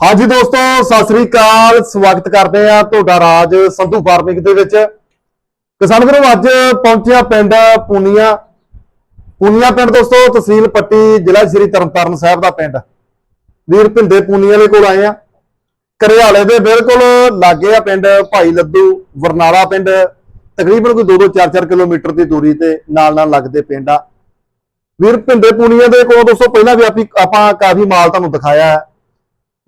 ਹਾਂਜੀ ਦੋਸਤੋ, ਸਤਿ ਸ੍ਰੀ ਅਕਾਲ। ਸਵਾਗਤ ਕਰਦੇ ਆ ਤੁਹਾਡਾ ਰਾਜ ਸੰਧੂ ਫਾਰਮਿੰਗ ਦੇ ਵਿੱਚ। ਕਿਸਾਨ ਵੀਰੋ, ਅੱਜ ਪਹੁੰਚਿਆ ਪਿੰਡ ਪੂਨੀਆ। ਪੂਨੀਆ ਪਿੰਡ ਦੋਸਤੋ, ਤਹਿਸੀਲ ਪੱਟੀ, ਜ਼ਿਲ੍ਹਾ ਸ਼੍ਰੀ ਤਰਨਤਾਰਨ ਸਾਹਿਬ ਦਾ ਪਿੰਡ। ਵੀਰ ਭਿੰਦੇ ਪੂਨੀਆ ਦੇ ਕੋਲ ਆਏ ਆ ਕਰਿਆਲੇ ਦੇ ਬਿਲਕੁਲ ਲਾਗੇ ਆ ਪਿੰਡ ਭਾਈ ਲੱਦੂ ਵਰਨਾਲਾ ਪਿੰਡ। ਤਕਰੀਬਨ ਕੋਈ 2-2 4-4 ਕਿਲੋਮੀਟਰ ਦੀ ਦੂਰੀ ਤੇ ਨਾਲ ਨਾਲ ਲੱਗਦੇ ਪਿੰਡ ਆ। ਵੀਰ ਭਿੰਦੇ ਪੂਨੀਆ ਦੇ ਕੋਲ ਦੋਸਤੋ, ਪਹਿਲਾਂ ਵੀ ਆਪੀ ਆਪਾਂ ਕਾਫੀ ਮਾਲ ਤੁਹਾਨੂੰ ਦਿਖਾਇਆ ਹੈ।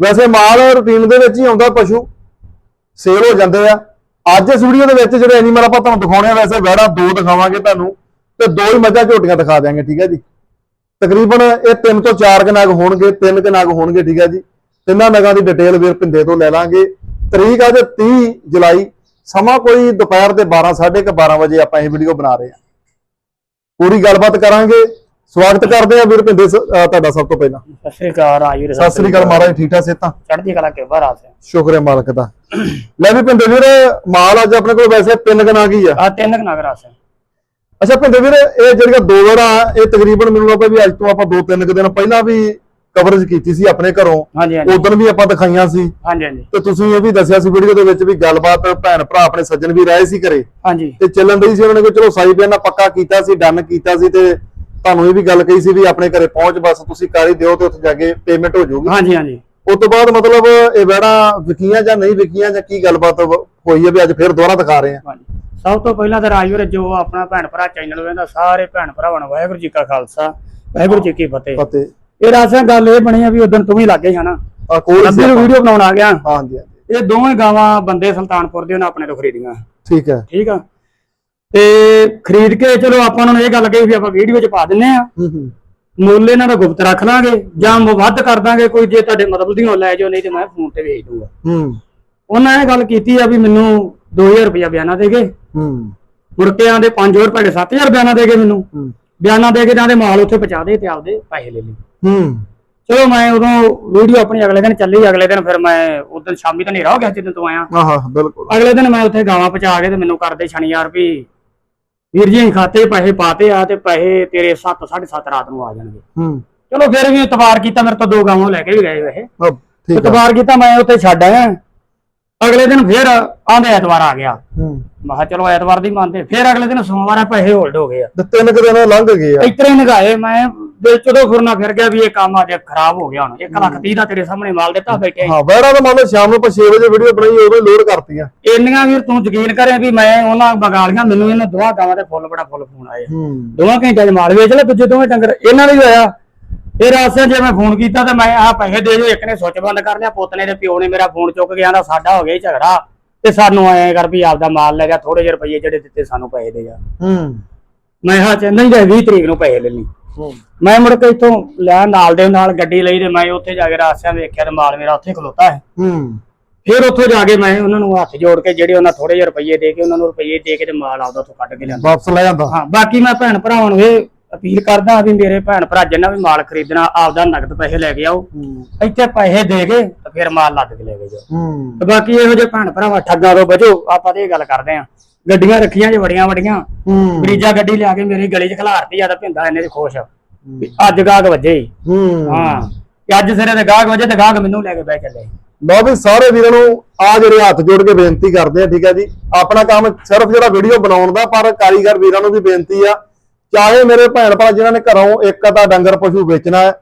ਵੈਸੇ ਮਾਲ ਰੂਟੀਨ ਦੇ ਵਿੱਚ ਹੀ ਆਉਂਦਾ ਪਸ਼ੂ ਸੇਲ ਹੋ ਜਾਂਦੇ ਆ। ਅੱਜ ਇਸ ਵੀਡੀਓ ਦੇ ਵਿੱਚ ਜਿਹੜੇ ਐਨੀਮਲ ਆਪਾਂ ਤੁਹਾਨੂੰ ਦਿਖਾਉਣੇ ਆ, ਵੈਸੇ ਵੈੜਾ ਦੋ ਦਿਖਾਵਾਂਗੇ ਤੁਹਾਨੂੰ ਤੇ ਦੋ ਹੀ ਮੱਝਾਂ ਝੋਟੀਆਂ ਦਿਖਾ ਦਿਆਂਗੇ, ਠੀਕ ਹੈ ਜੀ। ਤਕਰੀਬਨ ਇਹ ਤਿੰਨ ਤੋਂ ਚਾਰ ਕੁ ਹੋਣਗੇ, ਤਿੰਨ ਕੁ ਨਗ ਹੋਣਗੇ, ਠੀਕ ਹੈ ਜੀ। ਤਿੰਨਾਂ ਨਗਾਂ ਦੀ ਡਿਟੇਲ ਵੀਰ ਪਿੰਦੇ ਤੋਂ ਲੈ ਲਾਂਗੇ। ਤਰੀਕ ਅੱਜ 30 ਜੁਲਾਈ, ਸਮਾਂ ਕੋਈ ਦੁਪਹਿਰ ਦੇ 12 12:30 12 ਵਜੇ ਆਪਾਂ ਇਹ ਵੀਡੀਓ ਬਣਾ ਰਹੇ ਹਾਂ। ਪੂਰੀ ਗੱਲਬਾਤ ਕਰਾਂਗੇ। ਸਵਾਗਤ ਕਰਦੇ ਆ ਵੀਰ ਸ- ਅਹ ਤੁਹਾਡਾ ਸਭ ਤੋਂ ਪਹਿਲਾਂ। ਸਤਿ ਸ੍ਰੀ ਅਕਾਲ ਰਾਜਵੀਰ ਸਤਿ ਸ੍ਰੀ ਅਕਾਲ ਮਹਾਰਾਜ ਠੀਕ ਠਾਕ ਸੇਤਾ ਚੜ੍ਹਦੀ ਕਲਾ ਕੇ ਬਾਹਰ ਆ ਸੇ ਸ਼ੁਕਰ ਹੈ ਮਾਲਕ ਦਾ। ਲੈ ਵੀ ਭਿੰਦੇ ਵੀਰ ਮਾਲ ਅੱਜ ਆਪਣੇ ਕੋਲ ਵੈਸੇ ਤਿੰਨ ਕਨਾ ਕੀ ਆ? ਆ ਤਿੰਨ ਕੁ ਨਗਰ ਆ ਸੇ ਅੱਛਾ ਭਿੰਦੇ ਵੀਰ ਇਹ ਜਿਹੜੀਆਂ ਦੋ ਵੜਾ ਇਹ ਤਕਰੀਬਨ ਮੈਨੂੰ ਲੱਗਦਾ ਵੀ ਅੱਜ ਤੋਂ ਆਪਾਂ ਦੋ ਤਿੰਨ ਕੁ ਦਿਨ ਪਹਿਲਾਂ ਵੀ ਕਵਰੇਜ ਕੀਤੀ ਸੀ ਆਪਣੇ ਘਰੋਂ। ਉਦੋਂ ਵੀ ਆਪਾਂ ਦਿਖਾਈਆਂ ਸੀ। ਹਾਂਜੀ ਹਾਂਜੀ। ਤੇ ਤੁਸੀਂ ਇਹ ਵੀ ਦੱਸਿਆ ਸੀ ਵੀਡੀਓ ਦੇ ਵਿੱਚ ਵੀ ਗੱਲਬਾਤ ਭੈਣ ਭਰਾ ਆਪਣੇ ਸੱਜਣ ਵੀ ਰਹੇ ਸੀ ਘਰੇ। ਹਾਂਜੀ। ਤੇ ਚੱਲਣ ਰਹੀ ਸੀ ਉਹਨਾਂ ਨੇ ਕਿ ਚਲੋ ਸਾਈ ਪੱਕਾ ਕੀਤਾ ਸੀ ਡਨ ਕੀਤਾ ਸੀ ਤੇ ਤੁਹਾਨੂੰ ਇਹ ਵੀ ਗੱਲ ਕਹੀ ਸੀ ਵੀ ਆਪਣੇ ਘਰੇ ਪਹੁੰਚ ਬਸ ਤੁਸੀਂ ਕਰ ਹੀ ਦਿਓ ਤੇ ਉੱਥੇ ਜਾ ਕੇ ਪੇਮੈਂਟ ਹੋ ਜਾਊਗੀ। ਹਾਂਜੀ ਹਾਂਜੀ। ਉਸ ਤੋਂ ਬਾਅਦ ਮਤਲਬ ਇਹ ਵੜਾ ਵਿਕੀਆਂ ਜਾਂ ਨਹੀਂ ਵਿਕੀਆਂ ਜਾਂ ਕੀ ਗੱਲਬਾਤ ਹੋਈ ਹੈ ਵੀ ਅੱਜ ਫਿਰ ਦੁਬਾਰਾ ਦਿਖਾ ਰਹੇ ਆ ਹਾਂਜੀ। ਸਭ ਤੋਂ ਪਹਿਲਾਂ ਤਾਂ ਰਾਜਵੀਰ ਜੋ ਆਪਣਾ ਭੈਣ ਭਰਾ ਚੈਨਲ ਵੇਂਦਾ ਸਾਰੇ ਭੈਣ ਭਰਾਵਾਂ ਨੂੰ ਵਾਹਿਗੁਰੂ ਜੀ ਕਾ ਖਾਲਸਾ ਵਾਹਿਗੁਰੂ ਜੀ ਕੀ ਫਤਿਹ। ਫਤਿਹ। ਇਹ ਰਾਸਾਂ ਗੱਲ ਇਹ ਬਣੀ ਆ ਵੀ ਉਦੋਂ ਤੂੰ ਵੀ ਲੱਗੇ ਜਾਣਾ ਆ ਕੋਲ ਅੱਧੀ ਵੀਡੀਓ ਬਣਾਉਣ ਆ ਗਿਆ। ਹਾਂਜੀ। ਇਹ ਦੋਵੇਂ ਗਾਵਾਂ ਬੰਦੇ ਸੁਲਤਾਨਪੁਰ ਦੇ ਉਹਨਾਂ ਆਪਣੇ ਤੋਂ ਖਰੀਦੀਆਂ। ਠੀਕ ਹੈ। ਠੀਕ ਆ? ਤੇ ਖਰੀਦ ਕੇ ਚਲੋ ਆਪਾਂ ਨੂੰ ਇਹ ਗੱਲ ਕਹੀ ਵੀ ਆਪਾਂ ਵੀਡੀਓ 'ਚ ਪਾ ਦਿੰਨੇ ਆ। ਮੁੱਲ ਇਹਨਾਂ ਦਾ ਗੁਪਤ ਰੱਖ ਲਾਂਗੇ ਜਾਂ ਵੱਧ ਕਰ ਦਾਂਗੇ ਕੋਈ ਜੇ ਤੁਹਾਡੇ ਮਤਲਬ ਦੀ ਹੋ ਲੈ ਜਾਓ ਨਹੀਂ ਤੇ ਮੈਂ ਫੋਨ ਤੇ ਵੇਚ ਦੂੰਗਾ। ਹੂੰ। ਉਹਨਾਂ ਇਹ ਗੱਲ ਕੀਤੀ ਆ ਵੀ ਮੈਨੂੰ 2000 ਰੁਪਇਆ ਬਿਆਨਾ ਦੇ ਗਏ ਹੂੰ। ਮੁੜ ਕੇ ਆਂਦੇ 5000 ਰੁਪਏ ਦੇ 7000 ਬਿਆਨਾ ਦੇ ਗਏ ਮੈਨੂੰ। ਬਿਆਨਾ ਦੇ ਕੇ ਜਾਂਦੇ ਮਾਲ ਉੱਥੇ ਪਹੁੰਚਾ ਦੇ ਤੇ ਆਪਦੇ ਪੈਸੇ ਲੈ ਲਈ। ਹੂੰ। ਚਲੋ ਮੈਂ ਉਦੋਂ ਵੀਡੀਓ ਆਪਣੀ ਅਗਲੇ ਦਿਨ ਚੱਲੀ ਅਗਲੇ ਦਿਨ ਫਿਰ ਮੈਂ ਉਦੋਂ ਸ਼ਾਮੀ ਤਾਂ ਹਨੇਰਾ ਹੋ ਗਿਆ ਜਦੋਂ ਤੋਂ ਆਇਆ। ਆਹਾ ਬਿਲਕੁਲ। ਅਗਲੇ ਦਿਨ ਮੈਂ ਉੱਥੇ ਗਾਵਾਂ ਪਹੁੰਚਾ ਕੇ ਤੇ ਮੈਨੂੰ ਕਰਦੇ ਸ਼ਨੀਵਾਰ ਵੀ ਵੀਰ ਜੀ ਅਸੀਂ ਖਾਤੇ 'ਚ ਪੈਸੇ ਪਾਤੇ ਆ ਤੇ ਪੈਸੇ ਤੇਰੇ 7 7:30 ਰਾਤ ਨੂੰ ਆ ਜਾਣਗੇ। ਹੂੰ। ਚਲੋ ਫਿਰ ਵੀ ਇਤਵਾਰ ਕੀਤਾ ਮੇਰੇ ਤੋਂ ਦੋ ਗਾਵਾਂ ਲੈ ਕੇ ਵੀ ਗਏ ਵੈਸੇ। ਠੀਕ ਇਤਵਾਰ ਕੀਤਾ ਮੈਂ ਉੱਥੇ ਛੱਡ ਆਇਆ। ਅਗਲੇ ਦਿਨ ਫਿਰ ਆਂਦੇ ਐਤਵਾਰ ਆ ਗਿਆ। ਹੂੰ। ਮੈਂ ਕਿਹਾ ਚਲੋ ਐਤਵਾਰ ਦੀ ਮੰਨਦੇ ਫਿਰ ਅਗਲੇ ਦਿਨ ਸੋਮਵਾਰ ਆ ਪੈਸੇ ਹੋਲਡ ਹੋ ਗਏ ਆ। ਤੇ ਤਿੰਨ ਕੁ ਦਿਨ ਲੰਘ ਗਏ ਆ। ਇਤਰੇ ਨਗਾਏ ਮੈਂ ਦਿਲ ਚੋਂ ਫਿਰਨਾ ਫਿਰ ਗਿਆ ਵੀ ਇਹ ਕੰਮ ਅੱਜ ਖਰਾਬ ਹੋ ਗਿਆ ਹੁਣ। 1 ਲੱਖ 30 ਦਾ ਤੇਰੇ ਸਾਹਮਣੇ ਮਾਲ ਦਿੱਤਾ ਬੈਠੇ ਹਾਂ ਬੈੜਾ ਤਾਂ ਮੰਨ ਲਓ ਸ਼ਾਮ ਨੂੰ ਆਪਾਂ 6 ਵਜੇ ਵੀਡੀਓ ਬਣਾਈ ਉਦੋਂ ਲੋਡ ਕਰਤੀਆਂ। ਇੰਨੀਆਂ ਵੀਰ ਤੂੰ ਯਕੀਨ ਕਰੇ ਵੀ ਮੈਂ ਉਹਨਾਂ ਬਗਾਲੀਆਂ ਮੈਨੂੰ ਇਹਨਾਂ ਦੋਹਾਂ ਗਾਵਾਂ ਦੇ ਫੁੱਲ ਬੜਾ ਫੁੱਲ ਫੋਨ ਆਏ ਹੂੰ। ਦੋਵਾਂ ਘੰਟਿਆਂ 'ਚ ਮਾਲ ਵੇਚ ਲੈ ਦੂਜੇ ਦੋਵੇਂ ਡੰਗਰ ਇਹਨਾਂ ਨੇ ਵੀ ਹੋਇਆ ਫਿਰ ਆਸਿਆ ਜੇ ਮੈਂ ਫੋਨ ਕੀਤਾ ਤੇ ਮੈਂ ਆਹ ਪੈਸੇ ਦੇ ਜੋ ਇੱਕ ਨੇ ਸੁੱਚ ਬੰਦ ਕਰ ਲਿਆ ਪੁੱਤ ਨੇ ਤੇ ਪਿਓ ਨੇ ਮੇਰਾ ਫੋਨ ਚੁੱਕ ਗਿਆ ਦਾ ਸਾਡਾ ਹੋ ਗਿਆ ਝਗੜਾ। ਤੇ ਸਾਨੂੰ ਐਂ ਕਰ ਵੀ ਆਪਦਾ ਮਾਲ ਲੈ ਜਾ ਥੋੜੇ ਜਿਹੇ ਰੁਪਏ ਜਿਹੜੇ ਦਿੱਤੇ ਸਾਨੂੰ ਪੈਸੇ ਦੇ ਜਾ। ਹੂੰ। ਮੈਂ ਹਾਂ ਚਾਹੁੰਦਾ ਹੀ 20 ਤਰੀਕ ਨੂੰ ਪੈਸੇ ਲੈ ਲਈ। ਹੂੰ ਮੈਂ ਮੁੜ ਕੇ ਇੱਥੋਂ ਲਿਆ ਨਾਲ ਦੇ ਨਾਲ ਗੱਡੀ ਲਈ ਤੇ ਮੈਂ ਉੱਥੇ ਜਾ ਕੇ ਰਾਸਿਆਂ ਵੇਖਿਆ ਤੇ ਮਾਲ ਮੇਰਾ ਉੱਥੇ ਖਲੋਤਾ ਹੈ। ਹੂੰ। ਫਿਰ ਉੱਥੋਂ ਜਾ ਕੇ ਮੈਂ ਉਹਨਾਂ ਨੂੰ ਹੱਥ ਜੋੜ ਕੇ ਜਿਹੜੇ ਉਹਨਾਂ ਥੋੜੇ ਜਿਹੇ ਰੁਪਏ ਦੇ ਕੇ ਉਹਨਾਂ ਨੂੰ ਰੁਪਏ ਦੇ ਕੇ ਤੇ ਮਾਲ ਆਪਦਾ ਉੱਥੋਂ ਕੱਢ ਕੇ ਲਿਆਂਦਾ। ਵਾਪਸ ਲੈ ਜਾਂਦਾ ਹਾਂ ਬਾਕੀ ਮੈਂ ਭੈਣ ਭਰਾਵਾਂ ਨੂੰ ਇਹ ਅਪੀਲ ਕਰਦਾ ਵੀ ਮੇਰੇ ਭੈਣ ਭਰਾ ਜਿੰਨਾ ਵੀ ਮਾਲ ਖਰੀਦਣਾ ਆਪਦਾ ਨਗਦ ਪੈਸੇ ਲੈ ਕੇ ਆਓ। ਇੱਥੇ ਪੈਸੇ ਦੇ ਕੇ ਤੇ ਫਿਰ ਮਾਲ ਲੱਦ ਕੇ ਲੈ ਕੇ ਜਾਓ। ਹੂੰ। ਤੇ ਬਾਕੀ ਇਹੋ ਜਿਹੇ ਭੈਣ ਭਰਾਵਾਂ ਠੱਗਾਂ ਤੋਂ ਬਚੋ ਆਪਾਂ ਤੇ ਇਹ ਗੱਲ ਕਰਦੇ ਆਂ ਗੱਡੀਆਂ ਰੱਖੀਆਂ ਜੇ ਬੜੀਆਂ ਹੂੰ। ਬਰੀਜਾ ਗੱਡੀ ਲਿਆ ਕੇ ਮੇਰੀ ਗਲੀ 'ਚ ਖਿਲਾਰਤੀ ਆ ਤਾਂ ਭਿੰਦਾ ਇੰਨੇ 'ਚ ਖੁਸ਼ ਵੀ ਅੱਜ ਗਾਹਕ ਵੱਜੇ। ਹੂੰ। ਹਾਂ। ਕਿ ਅੱਜ ਸਿਰੇ ਤੇ ਗਾਹਕ ਵੱਜੇ ਤੇ ਗਾਹਕ ਮੈਨੂੰ ਲੈ ਕੇ ਬਹਿ ਚੱਲੇ। ਲਓ ਵੀ ਸਾਰੇ ਵੀਰਾਂ ਨੂੰ ਆ ਜਿਹੜੇ ਹੱਥ ਜੋੜ ਕੇ ਬੇਨਤੀ ਕਰਦੇ ਆ ਠੀਕ ਹੈ ਜੀ। ਆਪਣਾ ਕੰਮ ਸਿਰਫ ਜਿਹੜਾ ਵੀਡੀਓ ਬਣਾਉਣ ਦਾ ਪਰ ਕਾਰੀਗਰ ਵੀਰਾਂ ਨੂੰ ਵੀ ਬੇਨਤੀ ਆ। ਚਾਹੇ ਮੇਰੇ ਭੈਣ ਭਰਾ ਜਿਨ੍ਹਾਂ ਨੇ ਘਰੋਂ ਇੱਕ ਅੱਧਾ ਡੰਗਰ ਪਸ਼ੂ ਵੇਚਣਾ ਹੈ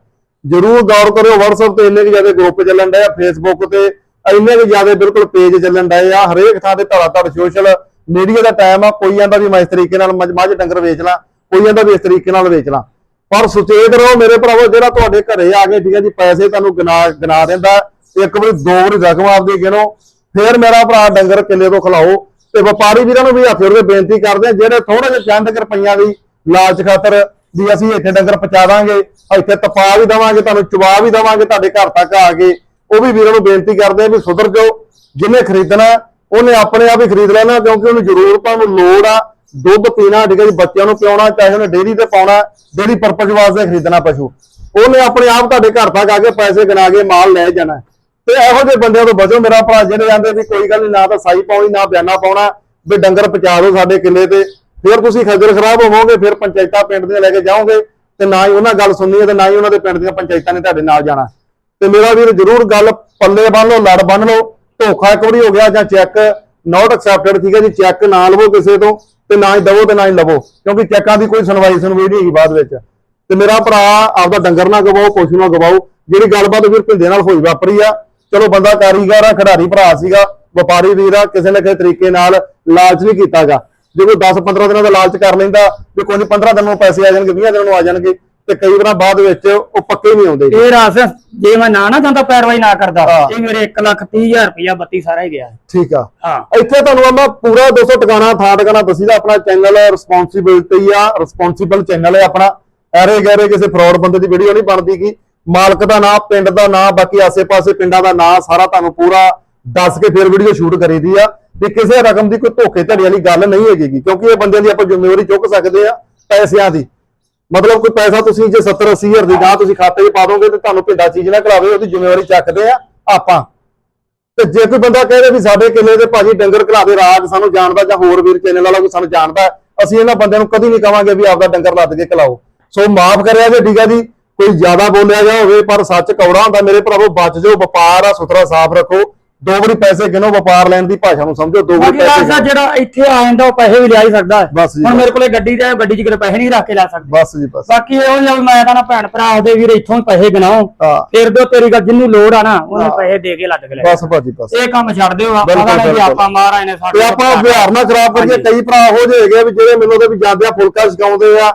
ਜਰੂਰ ਗੌਰ ਕਰਿਓ WhatsApp ਤੇ ਇੰਨੇ ਕਿ ਜ਼ਿਆਦਾ ਗਰੁੱਪ ਚੱਲਣ ਡਏ ਆ Facebook ਤੇ ਇੰਨੇ ਕਿ ਜ਼ਿਆਦਾ ਬਿਲਕੁਲ ਪੇਜ ਚੱਲਣ ਡਏ ਆ। ਹਰੇਕ ਥਾਂ ਤੇ ਧੜਾ ਧੜ ਸੋਸ਼ਲ ਮੀਡੀਆ ਦਾ ਟਾਈਮ ਆ, ਕੋਈ ਆਂਦਾ ਵੀ ਮੈਂ ਇਸ ਤਰੀਕੇ ਨਾਲ ਮੱਝ ਡੰਗਰ ਵੇਚ ਲਾਂ, ਕੋਈ ਆਂਦਾ ਵੀ ਇਸ ਤਰੀਕੇ ਨਾਲ ਵੇਚ ਲਾਂ। ਪਰ ਸੁਚੇਤ ਰਹੋ ਮੇਰੇ ਭਰਾਵੋ, ਜਿਹੜਾ ਤੁਹਾਡੇ ਘਰੇ ਆ ਕੇ ਠੀਕ ਹੈ ਜੀ, ਪੈਸੇ ਤੁਹਾਨੂੰ ਗਿਣਾ ਗਿਣਾ ਦਿੰਦਾ ਇੱਕ ਵਾਰੀ ਦੋ ਵਾਰੀ ਰਕਮ ਆਪਦੀ ਗਿਣੋ, ਫਿਰ ਮੇਰਾ ਭਰਾ ਡੰਗਰ ਕਿੱਲੇ ਤੋਂ ਖਿਲਾਓ। ਤੇ ਵਪਾਰੀ ਵੀਰਾਂ ਨੂੰ ਵੀ ਹੱਥ ਜੋੜ ਕੇ ਬੇਨਤੀ ਕਰਦੇ ਆ ਜਿਹੜੇ ਥੋੜਾ ਜਿਹਾ ਚੰਦ ਰੁਪਈਆਂ ਦੀ ਲਾਲਚ ਖਾਤਰ ਵੀ ਅਸੀਂ ਇੱਥੇ ਡੰਗਰ ਪਹੁੰਚਾ ਦਾਂਗੇ ਇੱਥੇ ਤਪਾ ਵੀ ਦਵਾਂਗੇ, ਤੁਹਾਨੂੰ ਚੁਬਾ ਵੀ ਦਵਾਂਗੇ, ਤੁਹਾਡੇ ਘਰ ਤੱਕ ਆ ਕੇ, ਉਹ ਵੀ ਵੀਰਾਂ ਨੂੰ ਬੇਨਤੀ ਕਰਦੇ ਆ ਵੀ ਸੁਧਰ ਜਾਓ। ਜਿਹਨੇ ਖਰੀਦਣਾ ਉਹਨੇ ਆਪਣੇ ਆਪ ਹੀ ਖਰੀਦ ਲੈਣਾ, ਕਿਉਂਕਿ ਉਹਨੂੰ ਜ਼ਰੂਰ ਆ ਲੋੜ ਆ। ਦੁੱਧ ਪੀਣਾ, ਠੀਕ ਹੈ ਜੀ, ਬੱਚਿਆਂ ਨੂੰ ਪਿਆਉਣਾ, ਚਾਹੇ ਉਹਨੇ ਡੇਅਰੀ ਤੇ ਪਾਉਣਾ, ਡੇਅਰੀ ਪਰਪਸ ਵਾਸਤੇ ਖਰੀਦਣਾ ਪਸ਼ੂ। ਉਹਨੇ ਆਪਣੇ ਆਪ ਤੁਹਾਡੇ ਘਰ ਤੱਕ ਆ ਕੇ ਪੈਸੇ ਗਿਣਾ ਕੇ ਮਾਲ ਲੈ ਜਾਣਾ। ਤੇ ਇਹੋ ਜਿਹੇ ਬੰਦਿਆਂ ਤੋਂ ਬਚੋ, ਮੇਰਾ ਭਰਾ ਜਿਹੜੇ ਜਾਂਦੇ ਵੀ ਕੋਈ ਗੱਲ ਨਹੀਂ ਨਾ ਤਾਂ ਸਾਈ ਪਾਉਣੀ, ਨਾ ਬਿਆਨਾ ਪਾਉਣਾ, ਵੀ ਡੰਗਰ ਪਹੁੰਚਾ ਦਿਓ ਸਾਡੇ ਕਿੱਲੇ ਤੇ। ਫਿਰ ਤੁਸੀਂ ਖੱਜਲ ਖਰਾਬ ਹੋਵੋਗੇ, ਫਿਰ ਪੰਚਾਇਤਾਂ ਪਿੰਡ ਦੀਆਂ ਲੈ ਕੇ ਜਾਓਗੇ, ਤੇ ਨਾ ਹੀ ਉਹਨਾਂ ਗੱਲ ਸੁਣਨੀ ਹੈ ਤੇ ਨਾ ਹੀ ਉਹਨਾਂ ਦੇ ਪਿੰਡ ਦੀਆਂ ਪੰਚਾਇਤਾਂ ਨੇ ਤੁਹਾਡੇ ਨਾਲ ਜਾਣਾ। ਤੇ ਮੇਰਾ ਵੀਰ, ਜਰੂਰ ਗੱਲ ਪੱਲੇ ਬੰਨ ਲਓ, ਲੜ ਬੰਨ ਲਓ। ਧੋਖਾ ਇੱਕ ਵਾਰੀ ਹੋ ਗਿਆ ਜਾਂ ਚੈੱਕ ਨਾਟ ਐਕਸੈਪਟਡ ਠੀਕ ਹੈ ਜੀ ਚੈੱਕ ਨਾ ਲਵੋ ਕਿਸੇ ਤੋਂ ਤੇ ਨਾ ਹੀ ਦਵੋ ਤੇ ਨਾ ਹੀ ਲਵੋ, ਕਿਉਂਕਿ ਚੈੱਕਾਂ ਦੀ ਕੋਈ ਸੁਣਵਾਈ ਸੁਣਵਾਈ ਨਹੀਂ ਹੈਗੀ ਬਾਅਦ ਵਿੱਚ। ਤੇ ਮੇਰਾ ਭਰਾ ਆਪਦਾ ਡੰਗਰ ਨਾ ਗਵਾਓ ਪਸ਼ੂ ਨਾ ਗਵਾਓ, ਜਿਹੜੀ ਗੱਲਬਾਤ ਫਿਰ ਭਿੰਦੇ ਨਾਲ ਹੋਈ ਵਾਪਰੀ ਆ। ਚਲੋ ਬੰਦਾ ਕਾਰੀਗਰ ਆ, ਖਿਡਾਰੀ ਭਰਾ ਸੀਗਾ, ਵਪਾਰੀ ਵੀਰ ਆ, ਕਿਸੇ ਨਾ ਕਿਸੇ ਤਰੀਕੇ ਨਾਲ ਲਾਲਚ ਨਹੀਂ ਕੀਤਾਗਾ। ਜੇ ਕੋਈ 10-15 ਦਿਨਾਂ ਦਾ ਲਾਲਚ ਕਰ ਲੈਂਦਾ ਵੀ ਕੋਈ ਨਹੀਂ 15 ਦਿਨ ਨੂੰ ਪੈਸੇ ਆ ਜਾਣਗੇ 20 ਦਿਨਾਂ ਨੂੰ ਆ ਜਾਣਗੇ ਤੇ ਕਈ ਵਾਰਾਂ ਬਾਅਦ ਵਿੱਚ ਉਹ ਪੱਕੇ ਨਹੀਂ ਆਉਂਦੇ ਇਹ ਰਾਸ ਜੇ ਮੈਂ ਨਾ ਨਾ ਜਾਂਦਾ ਪੈਰਵਾਈ ਨਾ ਕਰਦਾ। ਇਹ ਮੇਰੇ 1 ਲੱਖ 30 ਹਜ਼ਾਰ ਰੁਪਇਆ ਬੱਤੀ ਸਾਰਾ ਹੀ ਗਿਆ। ਠੀਕ ਆ। ਹਾਂ। ਇੱਥੇ ਤੁਹਾਨੂੰ ਆਪਾਂ ਪੂਰਾ 200 ਟਿਕਾਣਾ ਥਾਂ ਟਿਕਾਣਾ ਦੱਸੀਦਾ ਆਪਣਾ ਚੈਨਲ ਰਿਸਪੌਂਸਿਬਿਲਟੀ ਆ ਰਿਸਪੌਂਸਿਬਲ ਚੈਨਲ ਹੈ ਆਪਣਾ। ਐਰੇ ਗੈਰੇ ਕਿਸੇ ਫਰਾਡ ਬੰਦੇ ਦੀ ਵੀਡੀਓ ਨਹੀਂ ਬਣਦੀ ਗੀ। ਮਾਲਕ ਦਾ ਨਾਮ ਪਿੰਡ ਦਾ ਨਾਮ ਬਾਕੀ ਆਸੇ-ਪਾਸੇ ਪਿੰਡਾਂ ਦਾ ਨਾਮ ਸਾਰਾ ਤੁਹਾਨੂੰ ਪੂਰਾ ਦੱਸ ਕੇ ਫਿਰ ਵੀਡੀਓ ਸ਼ੂਟ ਕਰੀਦੀ ਆ। ਵੀ ਕਿਸੇ ਰਕਮ ਦੀ ਕੋਈ ਧੋਖੇ ਧੜੀ ਵਾਲੀ ਗੱਲ ਨਹੀਂ ਹੈਗੀ ਕਿਉਂਕਿ ਇਹ ਬੰਦਿਆਂ ਦੀ ਆਪਾਂ ਜ਼ਿੰਮੇਵਾਰੀ ਚੁੱਕ ਸਕਦੇ ਆ ਪੈਸਿਆਂ ਦੀ। ਮਤਲਬ ਕੋਈ ਪੈਸਾ ਤੁਸੀਂ ਜੇ 70 80 ਹਜ਼ਾਰ ਦੀ ਗਾਂ ਤੁਸੀਂ ਖਾਤੇ 'ਚ ਪਾ ਦੋਗੇ ਤੇ ਤੁਹਾਨੂੰ ਪਿੰਡਾ ਚੀਜ਼ ਨਾ ਖਿਲਾਵੇ, ਉਹਦੀ ਜ਼ਿੰਮੇਵਾਰੀ ਚੱਕਦੇ ਆ ਆਪਾਂ। ਤੇ ਜੇ ਕੋਈ ਬੰਦਾ ਕਹੇ ਵੀ ਸਾਡੇ ਕਿੱਲੇ ਦੇ ਭਾਜੀ ਡੰਗਰ ਘਲਾ ਦੇ ਰਾਜ ਸਾਨੂੰ ਜਾਣਦਾ ਜਾਂ ਹੋਰ ਵੀਰ ਚੈਨਲ ਵਾਲਾ ਕੋਈ ਸਾਨੂੰ ਜਾਣਦਾ, ਅਸੀਂ ਇਹਨਾਂ ਬੰਦਿਆਂ ਨੂੰ ਕਦੀ ਨਹੀਂ ਕਵਾਂਗੇ ਵੀ ਆਪਦਾ ਡੰਗਰ ਲੱਦ ਕੇ ਖਿਲਾਓ। ਸੋ ਮਾਫ ਕਰਿਆ ਜੇ ਠੀਕ ਆ ਜੀ, ਕੋਈ ਜ਼ਿਆਦਾ ਬੋਲਿਆ ਗਿਆ ਹੋਵੇ, ਪਰ ਸੱਚ ਕੌੜਾ ਹੁੰਦਾ, ਮੇਰੇ ਭਰਾਵੋ, ਬਚ ਜਾਓ, ਵਪਾਰ ਆ, ਸੁਥਰਾ, ਸਾਫ਼ ਰੱਖੋ। ਦੋ ਵਾਰੀ ਪੈਸੇ ਗਿਣੋ ਵਪਾਰ ਲੈਣ ਦੀ ਭਾਸ਼ਾ ਨੂੰ ਸਮਝੋ ਦੋ ਵਾਰੀ ਪੈਸੇ ਆ ਜਿਹੜਾ ਇੱਥੇ ਆ ਜਾਂਦਾ ਉਹ ਪੈਸੇ ਵੀ ਲਿਆ ਹੀ ਸਕਦਾ ਹੈ। ਬਸ ਜੀ, ਹੁਣ। ਮੇਰੇ ਕੋਲੇ ਗੱਡੀ ਤੇ ਗੱਡੀ 'ਚ ਕਿਤੇ ਪੈਸੇ ਨਹੀਂ ਰੱਖ ਕੇ ਲੈ ਸਕਦੇ ਬਸ ਜੀ ਬਸ ਬਾਕੀ ਇਹੋ ਜਿਹਾ ਵੀ ਮੈਂ ਕਹਿੰਦਾ ਭੈਣ ਭਰਾ ਉਹਦੇ ਵੀਰ ਇੱਥੋਂ ਹੀ ਪੈਸੇ ਗਿਣਾਓ ਹਾਂ ਫਿਰ ਦੋ ਤੇਰੀ ਗੱਲ ਜਿੰਨੂੰ ਲੋੜ ਆ ਨਾ ਉਹਨੂੰ। ਪੈਸੇ ਦੇ ਕੇ ਲੱਦ ਕੇ ਲੈ ਬਸ ਭਾਜੀ ਬਸ ਇਹ ਕੰਮ ਛੱਡ ਦਿਓ ਆਪਾਂ ਬਿਲਕੁਲ, ਕਹਿੰਦੇ ਵੀ ਬਿਲਕੁਲ। ਆਪਾਂ ਮਹਾਰਾਜ ਨੇ ਸਾਡੇ ਤੇ ਆਪਾਂ ਵਿਹਾਰ ਨਾ ਖਰਾਬ ਕਰੀਏ। ਕਈ ਭਰਾ ਹੋ ਹੈਗੇ ਆ ਵੀ ਜਿਹੜੇ ਮੈਨੂੰ ਉਹਦੇ ਵੀ ਜਾਂਦੇ ਆ ਫੁਲਕਾ ਸਿਖਾਉਂਦੇ ਆ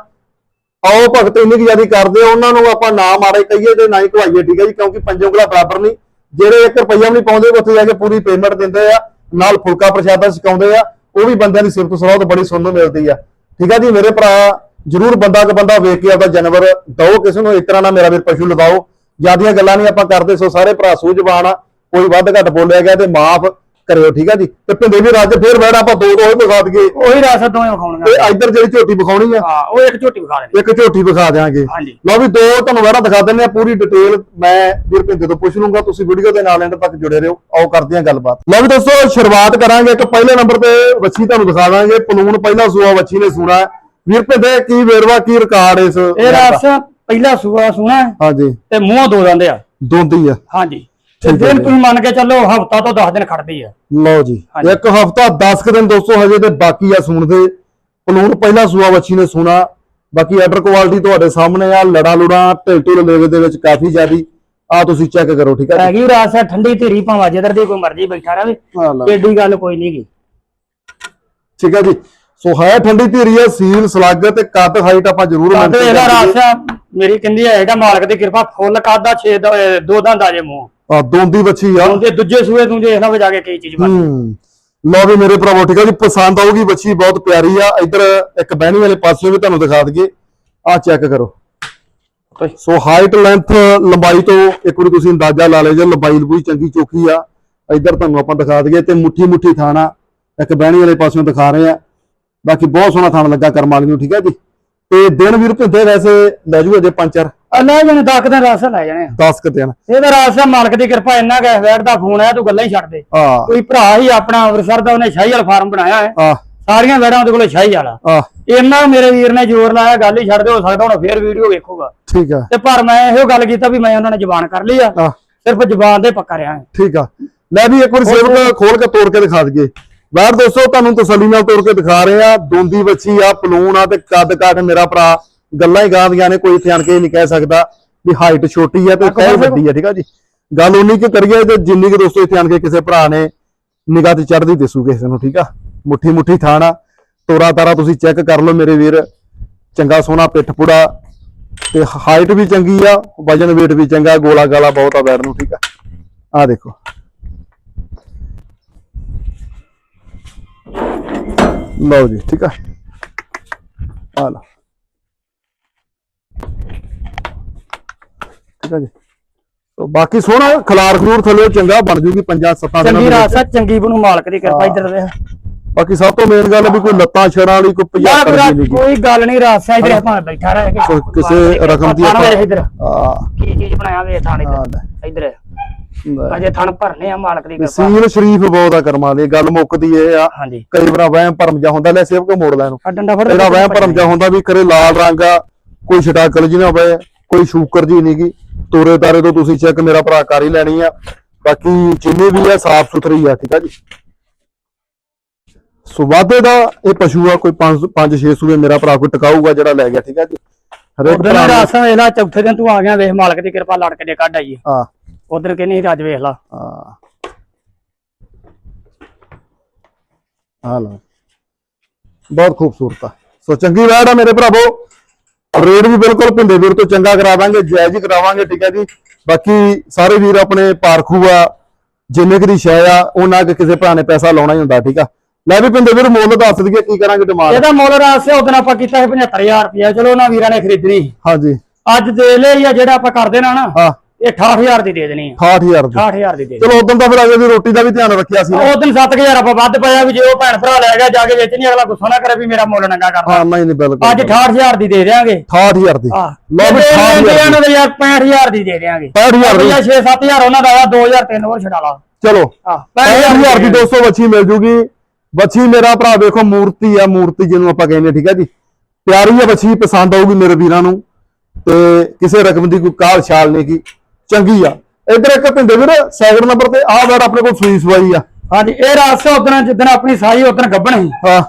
ਆਓ ਭਗਤ ਇੰਨੀ ਕੁ ਜ਼ਿਆਦੀ ਕਰਦੇ ਆ ਉਹਨਾਂ ਨੂੰ ਆਪਾਂ ਨਾ ਮਾਰੇ ਕਹੀਏ ਤੇ ਨਾ ਹੀ ਖਵਾਈਏ ਠੀਕ ਹੈ ਜੀ ਕਿਉਂਕਿ ਪੰਜੋ ਉਂਗਲਾਂ ਬਰਾਬਰ ਨਹੀਂ ਜਿਹੜੇ 1 ਰੁਪਈਆ ਵੀ ਨਹੀਂ ਪਾਉਂਦੇ ਉੱਥੇ ਜਾ ਕੇ ਪੂਰੀ ਪੇਮੈਂਟ ਦਿੰਦੇ ਆ, ਨਾਲ ਫੁਲਕਾ ਪ੍ਰਸ਼ਾਦਾ ਸਿਖਾਉਂਦੇ ਆ, ਉਹ ਵੀ ਬੰਦਿਆਂ ਦੀ ਸਿਫਤ ਸਲਾਹ ਤੇ ਬੜੀ ਸੁਣਨ ਨੂੰ ਮਿਲਦੀ ਆ। ਠੀਕ ਆ ਜੀ, ਮੇਰੇ ਭਰਾ, ਜਰੂਰ ਬੰਦਾ ਕ ਬੰਦਾ ਵੇਖ ਕੇ ਆਪਦਾ ਜਾਨਵਰ ਦਓ, ਕਿਸੇ ਨੂੰ ਇਸ ਤਰ੍ਹਾਂ ਨਾਲ ਮੇਰਾ ਵੀਰ ਪਸ਼ੂ ਲਗਾਓ ਜਿਆਦੀਆਂ ਗੱਲਾਂ ਨਹੀਂ ਆਪਾਂ ਕਰਦੇ, ਸੋ ਸਾਰੇ ਭਰਾ ਸੂਝਵਾਨ ਆ, ਕੋਈ ਵੱਧ ਘੱਟ ਬੋਲਿਆ ਗਿਆ ਤੇ ਮਾਫ ਕਰਿਓ ਠੀਕ ਆ ਜੀ? ਤੇ ਭਿੰਦੇ ਵੀ ਰੱਜ ਫੇਰ ਬੈਠ ਆਪਾਂ ਦੋ ਦੋ ਹੀ ਵਿਖਾ ਦਈਏ ਉਹੀ ਰਾਸਤ ਦੋਵੇਂ ਵਿਖਾਉਣੀਆਂ। ਤੇ ਇੱਧਰ ਜਿਹੜੀ ਝੋਟੀ ਵਿਖਾਉਣੀ ਆ ਹਾਂ ਉਹ ਇੱਕ ਝੋਟੀ ਵਿਖਾ ਦੇਣੀ ਇੱਕ ਝੋਟੀ ਵਿਖਾ ਦਿਆਂਗੇ। ਹਾਂਜੀ। ਲਓ ਵੀ ਦੋ ਤੁਹਾਨੂੰ ਵੜਾ ਦਿਖਾ ਦਿੰਦੇ ਆ ਪੂਰੀ ਡਿਟੇਲ ਮੈਂ ਵੀਰ ਭਿੰਦੇ ਤੋਂ ਪੁੱਛ ਲੂੰਗਾ ਤੁਸੀਂ ਵੀਡੀਓ ਦੇ ਨਾਲ ਐਂਡ ਤੱਕ ਜੁੜੇ ਰਹੋ ਆਓ ਕਰਦੇ ਹਾਂ ਗੱਲਬਾਤ। ਲਓ ਵੀ ਦੋਸਤੋ ਸ਼ੁਰੂਆਤ ਕਰਾਂਗੇ ਇੱਕ ਪਹਿਲੇ ਨੰਬਰ ਤੇ ਵੱਛੀ ਤੁਹਾਨੂੰ ਦਿਖਾ ਦਾਂਗੇ ਪਲੂਣ ਪਹਿਲਾ ਸੂਆ ਵੱਛੀ ਨੇ ਸੂਣਾ। ਹੈ। ਵੀਰ ਭਿੰਦੇ ਕੀ ਵੇਰਵਾ ਕੀ ਰਿਕਾਰਡ ਇਸ ਇਹ ਰਾਸ ਪਹਿਲਾ ਸੂਆ ਸੁਣਾ ਹਾਂਜੀ। ਤੇ ਮੂੰਹ ਦੋ ਦੰਦੇ ਆ। ਦੋਂਦੀ ਆ। ਹਾਂਜੀ। ਤੇ ਹੈ ਦਿਨ। ਤੁਸੀਂ ਮੰਨ ਕੇ ਚੱਲੋ ਹਫਤਾ ਤੋਂ 10 ਦਿਨ ਖੜਦੀ ਆ। ਲਓ ਜੀ। ਇੱਕ ਹਫਤਾ 10 ਕੁ ਦਿਨ ਦੋਸਤੋ ਹਜੇ ਤੇ ਬਾਕੀ ਆ ਸੂਣ ਦੇ। ਪਲੂਣ ਪਹਿਲਾ ਸੂਆ ਵੱਛੀ ਨੇ ਸੂਣਾ। ਬਾਕੀ ਆਰਡਰ ਕੁਆਲਿਟੀ ਤੁਹਾਡੇ ਸਾਹਮਣੇ ਆ ਲੜਾ ਲੁੜਾ ਢਿੱਲ ਢੁੱਲ ਲੇਵੇ ਦੇ ਵਿੱਚ ਕਾਫੀ ਜ਼ਿਆਦੀ। ਆ ਤੁਸੀਂ ਚੈੱਕ ਕਰੋ ਠੀਕ ਹੈ ਜੀ? ਹੈਗੀ ਰਾਸ ਠੰਡੀ ਧੀਰੀ ਭਾਵੇਂ ਜਿੱਧਰ ਦੀ ਕੋਈ ਮਰਜ਼ੀ ਬੈਠਾ ਲਓ। ਏਡੀ ਗੱਲ ਕੋਈ ਨਹੀਂ ਗੀ। ਠੀਕ ਹੈ ਜੀ। ਸੋ ਹੈ ਠੰਡੀ ਧੀਰੀ ਹੈ ਸੀਲ ਸਲੱਗ ਤੇ ਕੱਦ ਹਾਈਟ ਆਪਾਂ ਜ਼ਰੂਰ ਤੇ mention ਇਹਦਾ ਕਰਾਂਗੇ। ਰਾਸ ਮੇਰੀ ਕਹਿੰਦੀ ਹੈ ਇਹਦਾ ਮਾਲਕ ਦੀ ਕਿਰਪਾ ਫੁੱਲ ਕਾਦਾ 6 ਦੋ ਦੰਦ ਆ ਜੇ ਮੂੰਹ। ਆ ਦੋਂਦੀ ਬੱਚੀ ਆ। ਉਹਦੇ ਦੂਜੇ ਸੂਏ ਤੂੰ ਦੇਖ ਨਾ ਵਜਾ ਕੇ ਕੀ ਚੀਜ਼ ਬਣ ਹੂੰ। ਲਓ ਵੀ ਮੇਰੇ ਭਰਾਵੋ ਠੀਕ ਹੈ ਜੀ ਪਸੰਦ ਆਊਗੀ ਬੱਚੀ ਬਹੁਤ ਪਿਆਰੀ ਆ। ਇੱਧਰ ਇੱਕ ਬਹਿਣੀ ਵਾਲੇ ਪਾਸੇ ਵੀ ਤੁਹਾਨੂੰ ਦਿਖਾ ਦਈਏ। ਆ ਚੈੱਕ ਕਰੋ। ਸੋ ਹਾਈਟ ਲੈਂਥ ਲੰਬਾਈ ਤੋਂ ਇੱਕ ਵਾਰੀ ਤੁਸੀਂ ਅੰਦਾਜ਼ਾ ਲਾ ਲਿਓ ਜੇ ਲੰਬਾਈ ਲੰਬੂਈ ਚੰਗੀ ਚੋਖੀ ਆ। ਇੱਧਰ ਤੁਹਾਨੂੰ ਆਪਾਂ ਦਿਖਾ ਦਈਏ ਤੇ ਮੁੱਠੀ ਮੁੱਠੀ ਥਾਣਾ ਇੱਕ ਬਹਿਣੀ ਵਾਲੇ ਪਾਸਿਓਂ ਦਿਖਾ ਰਹੇ ਆ। ਬਾਕੀ ਬਹੁਤ ਸੋਹਣਾ ਥਾਣਾ ਲੱਗਾ ਕਰਮ ਵਾਲੀ ਨੂੰ ਠੀਕ ਹੈ ਜੀ। ਤੇ ਦਿਨ ਵੀਰ ਭਿੰਦੇ ਵੈਸੇ ਲੈ ਜੂ ਅਜੇ ਪੰਜ ਚਾਰ। ਆ ਲੈ ਜਾਣੇ ਦਸ ਦਿਨ ਰਾਸ ਲੈ ਜਾਣੇ ਆ। 10 ਕ ਦਿਨ। ਇਹਦਾ ਰਾਸ ਮਾਲਕ ਦੀ ਕਿਰਪਾ ਇੰਨਾ ਕਿ ਵੈਟ ਦਾ ਫੋਨ ਆਇਆ ਤੂੰ ਗੱਲਾਂ ਹੀ ਛੱਡ ਦੇ। ਆ ਕੋਈ ਭਰਾ ਹੀ ਆਪਣਾ ਅੰਮ੍ਰਿਤਸਰ ਦਾ ਉਹਨੇ ਸ਼ਾਹੀ ਵਾਲਾ ਫਾਰਮ ਬਣਾਇਆ ਹੈ। ਆ ਸਾਰੀਆਂ ਵੈੜਾਂ ਉਹਦੇ ਕੋਲੇ ਸ਼ਾਹੀ ਵਾਲਾ। ਆ ਇੰਨਾ ਮੇਰੇ ਵੀਰ ਨੇ ਜ਼ੋਰ ਲਾਇਆ ਗੱਲ ਹੀ ਛੱਡ ਦੇ ਹੋ ਸਕਦਾ ਹੁਣ ਫੇਰ ਵੀਡੀਓ ਵੇਖੂਗਾ। ਠੀਕ ਆ ਤੇ ਪਰ ਮੈਂ ਇਹੋ ਗੱਲ ਕੀਤਾ ਵੀ ਮੈਂ ਉਹਨਾਂ ਨੇ ਜ਼ਬਾਨ ਕਰ ਲਈ ਆ। ਆ ਸਿਰਫ ਜ਼ਬਾਨ ਦੇ ਪੱਕਾ ਰਿਹਾ ਠੀਕ ਆ। ਲੈ ਵੀ ਇੱਕ ਵਾਰ ਸੇਵਕ ਖੋਲ ਕੇ ਤੋੜ ਕੇ ਦਿਖਾ ਦਈਏ। ਬਾਹਰ ਦੋਸਤੋ ਤੁਹਾਨੂੰ ਤਸੱਲੀ ਨਾਲ ਤੋੜ ਕੇ ਦਿਖਾ ਰਹੇ ਆ ਦੋਂਦੀ ਬੱਚੀ ਆ ਪਲੂਣ ਆ ਤੇ ਕੱਦ ਕਾਠ ਮੇਰਾ ਭਰਾ ਗੱਲਾਂ ਹੀ ਗਾਂਦੀਆਂ ਨੇ ਕੋਈ ਇੱਥੇ ਆਣ ਕੇ ਨਹੀਂ ਕਹਿ ਸਕਦਾ ਵੀ ਹਾਈਟ ਛੋਟੀ ਆ ਤੇ ਤੈ ਵੱਡੀ ਆ ਠੀਕ ਆ ਜੀ? ਗੱਲ ਉਨੀ ਕਿ ਕਰੀਏ ਤੇ ਜਿੰਨੀ ਕਿ ਦੋਸਤੋ ਇੱਥੇ ਆਣ ਕੇ ਕਿਸੇ ਭਰਾ ਨੇ ਨਿਗਾਹ ਤੇ ਚੜਦੀ ਦਿਸੂ ਕਿਸੇ ਨੂੰ ਠੀਕ ਆ? ਮੁੱਠੀ ਮੁੱਠੀ ਥਾਣਾ ਤੋਰਾ ਤਾਰਾ ਤੁਸੀਂ ਚੈੱਕ ਕਰ ਲਓ ਮੇਰੇ ਵੀਰ। ਚੰਗਾ ਸੋਹਣਾ ਪਿੱਠ ਪੁੜਾ ਤੇ ਹਾਈਟ ਵੀ ਚੰਗੀ ਆ ਵਜਨ weight ਵੀ ਚੰਗਾ ਗੋਲਾ ਗਾਲਾ ਬਹੁਤ ਆ ਬੈਰ ਨੂੰ ਠੀਕ ਆ? ਆ ਦੇਖੋ। ਲਓ ਜੀ ਠੀਕ ਆ? ਆ ਲਓ। ਠੀਕ ਆ ਜੀ। ਤੋ ਬਾਕੀ ਸੋਹਣਾ ਖਲਾਰ ਖਲੂਰ ਥੱਲੇ ਚੰਗਾ ਬਣ ਜੂਗੀ ਪੰਜਾਂ ਸੱਤਾਂ ਦਿਨਾਂ ਚੰਗੀ ਰਾਸ ਚੰਗੀ ਬਣੂ ਮਾਲਕ ਦੀ ਕਿਰਪਾ। ਇੱਧਰ ਦੇ। ਬਾਕੀ ਸਭ ਤੋਂ ਮੇਨ ਗੱਲ ਵੀ ਕੋਈ ਲੱਤਾਂ ਛੜਾਂ ਵਾਲੀ ਕੋਈ ਯਾਰ 75 ਦੀ ਨਹੀਂ ਕੋਈ ਗੱਲ ਨਹੀਂ ਰਾਸ ਇੱਧਰ ਭਾਵੇਂ ਬੈਠਾ ਰਹੇ ਕਿਸੇ ਰਕਮ ਦੀ ਆਪਾਂ- ਇੱਧਰ। ਆ ਕੀ ਚੀਜ਼ ਬਣਾਇਆ ਵੇ ਥਾਣੇ। ਤੇ? ਇੱਧਰ। ਅਜੇ ਥਣ ਭਰਨੇ ਆ ਮਾਲਕ ਦੀ ਕਿਰਪਾ। ਸੀਲ ਸ਼ਰੀਫ ਬਹੁਤ ਆ ਕਰਮਾਂ ਦੀ ਗੱਲ ਮੁੱਕਦੀ ਇਹ ਆ। ਹਾਂਜੀ। ਕਈ ਵਾਰ ਵਹਿਮ ਭਰਮ ਜਾ ਹੁੰਦਾ ਲੈ ਸੇਵ ਕੇ ਮੋੜ ਲੈਣ। ਨੂੰ ਆ ਡੰਡਾ ਫੜ ਜਿਹੜਾ ਵਹਿਮ ਭਰਮ ਜਾ ਹੁੰਦਾ ਵੀ ਕਰੇ ਲਾਲ ਰੰਗ ਆ ਕੋਈ ਛਟਾਕਲ ਜੀ ਨਾ ਹੋਵੇ ਕੋਈ ਸ਼ੂਕਰ ਜੀ ਨਹੀਂਗੀ ਤੋਰੇ ਤਾਰੇ ਤੋਂ ਤੁਸੀਂ ਚੈੱਕ ਮੇਰਾ ਭਰਾ ਕਰ ਹੀ ਲੈਣੀ ਆ। ਬਾਕੀ ਜਿੰਨੀ ਵੀ ਆ ਸਾਫ਼ ਸੁਥਰੀ ਆ ਠੀਕ ਆ ਜੀ। ਸੋ ਵਾਧੇ ਦਾ ਇਹ ਪਸ਼ੂ ਆ ਕੋਈ 5 5 6 ਸੂਏ ਮੇਰਾ ਭਰਾ ਕੋਈ ਟਿਕਾਊਗਾ ਜਿਹੜਾ ਲੈ ਗਿਆ ਠੀਕ ਆ ਜੀ। ਹਰੇਕ ਭਰਾ ਵੇਖ ਲਾ ਚੌਥੇ ਦਿਨ ਤੂੰ ਆ ਗਿਆ ਵੇਖ ਮਾਲਕ ਦੀ ਕਿਰਪਾ ਲੜ ਕੇ ਦੇ ਕੱਢ ਆਈਏ। ਹਾਂ। ਉਧਰ ਕਹਿੰਦੀ ਅੱਜ ਵੇਖ ਲਾ। ਹਾਂ। ਆ ਲਓ। ਬਹੁਤ ਖੂਬਸੂਰਤ ਆ। ਸੋ ਚੰਗੀ ਵੈੜ ਆ ਮੇਰੇ ਭਰਾਵੋ। ਰੇਟ ਵੀ ਬਿਲਕੁਲ ਭਿੰਦੇ ਵੀਰ ਤੋਂ ਚੰਗਾ ਕਰਾ ਦਾਂਗੇ ਜਾਇਜ਼ ਹੀ ਕਰਾਵਾਂਗੇ ਠੀਕ ਹੈ ਜੀ। ਬਾਕੀ ਸਾਰੇ ਵੀਰ ਆਪਣੇ ਪਾਰਖੂ ਆ ਜਿੰਨੇ ਕੁ ਦੀ ਸ਼ੈ ਆ ਉਹਨਾਂ ਕਿ ਕਿਸੇ ਭਰਾ ਨੇ ਪੈਸਾ ਲਾਉਣਾ ਹੀ ਹੁੰਦਾ ਠੀਕ ਆ। ਲੈ ਵੀ ਭਿੰਦੇ ਵੀਰ ਮੁੱਲ ਦੱਸ ਦਈਏ ਕੀ ਕਰਾਂਗੇ ਡਿਮਾਂਡ ਇਹਦਾ ਮੁੱਲ ਰਾਸੇ ਉਦੋਂ ਆਪਾਂ ਕੀਤਾ ਸੀ 75000 ਰੁਪਇਆ ਚਲੋ ਉਹਨਾਂ ਵੀਰਾਂ ਨੇ ਖਰੀਦਣੀ। ਹਾਂਜੀ। ਅੱਜ ਦੇ ਲਈ ਆ ਜਿਹੜਾ ਆਪਾਂ ਕਰ ਦੇਣਾ ਨਾ ਹਾਂ। ਇਹ 68000 ਦੀ ਦੇ ਦੇਣੀ ਆ। 68000 ਦੀ। 68000 ਦੀ ਦੇ ਚਲੋ ਉਦੋਂ ਤਾਂ ਫਿਰ ਅਗੇ ਦੀ ਰੋਟੀ ਦਾ ਵੀ ਧਿਆਨ ਰੱਖਿਆ ਸੀ ਨਾ। ਉਹ ਦਿਨ 7000 ਆਪਾਂ ਵੱਧ ਪਾਇਆ ਵੀ ਜੇ ਉਹ ਭੈਣ ਭਰਾ ਲੈ ਗਿਆ ਜਾ ਕੇ ਵੇਚ ਨਹੀਂ ਅਗਲਾ ਗੁੱਸਾ ਨਾ ਕਰੇ ਵੀ ਮੇਰਾ ਮੁੱਲ ਨੰਗਾ ਕਰਦਾ। ਹਾਂ ਨਹੀਂ ਨਹੀਂ ਬਿਲਕੁਲ ਅੱਜ 68000 ਦੀ ਦੇ ਦੇਾਂਗੇ 68000 ਦੀ। ਆਹ ਲਓ ਵੀ 68000 ਇਹਨਾਂ ਦੇ। ਯਾਰ 65000 ਦੀ ਦੇ ਦੇਾਂਗੇ 65000 ਦੀ। 6-7000 ਉਹਨਾਂ ਦਾ ਆ 2000 ਤਿੰਨ ਹੋਰ ਛਡਾ ਲਾ ਚਲੋ। ਆ 65000 ਦੀ 200 ਵੱਛੀ ਮਿਲ ਜੂਗੀ। ਵੱਛੀ ਮੇਰਾ ਭਰਾ ਵੇਖੋ ਮੂਰਤੀ ਆ ਮੂਰਤੀ ਜਿਹਨੂੰ ਆਪਾਂ ਕਹਿੰਦੇ ਠੀਕ ਹੈ ਜੀ। ਪਿਆਰੀ ਆ ਵੱਛੀ ਪਸੰਦ ਆਊਗੀ ਮੇਰੇ ਵੀਰਾਂ ਨੂੰ। ਤੇ ਕਿਸੇ ਰਕਮ ਦੀ ਕੋਈ ਕਾਲ ਛਾਲ ਨਹੀਂ ਕੀ ਚੰਗੀ ਆ। ਇਧਰ ਇੱਕ ਭਿੰਦੇ ਵੀਰ ਸੈਕਿੰਡ ਨੰਬਰ ਤੇ ਆਹ ਵੈੜ ਆਪਣੇ ਕੋਲ ਸੂਈ ਸਵਾਈ ਆ। ਹਾਂਜੀ ਇਹ ਰਾਸਤੇ ਉਦੋਂ ਜਿੱਦਣ ਆਪਣੀ ਸਾਈ ਉਦੋਂ ਗੱਬਣ ਸੀ। ਹਾਂ।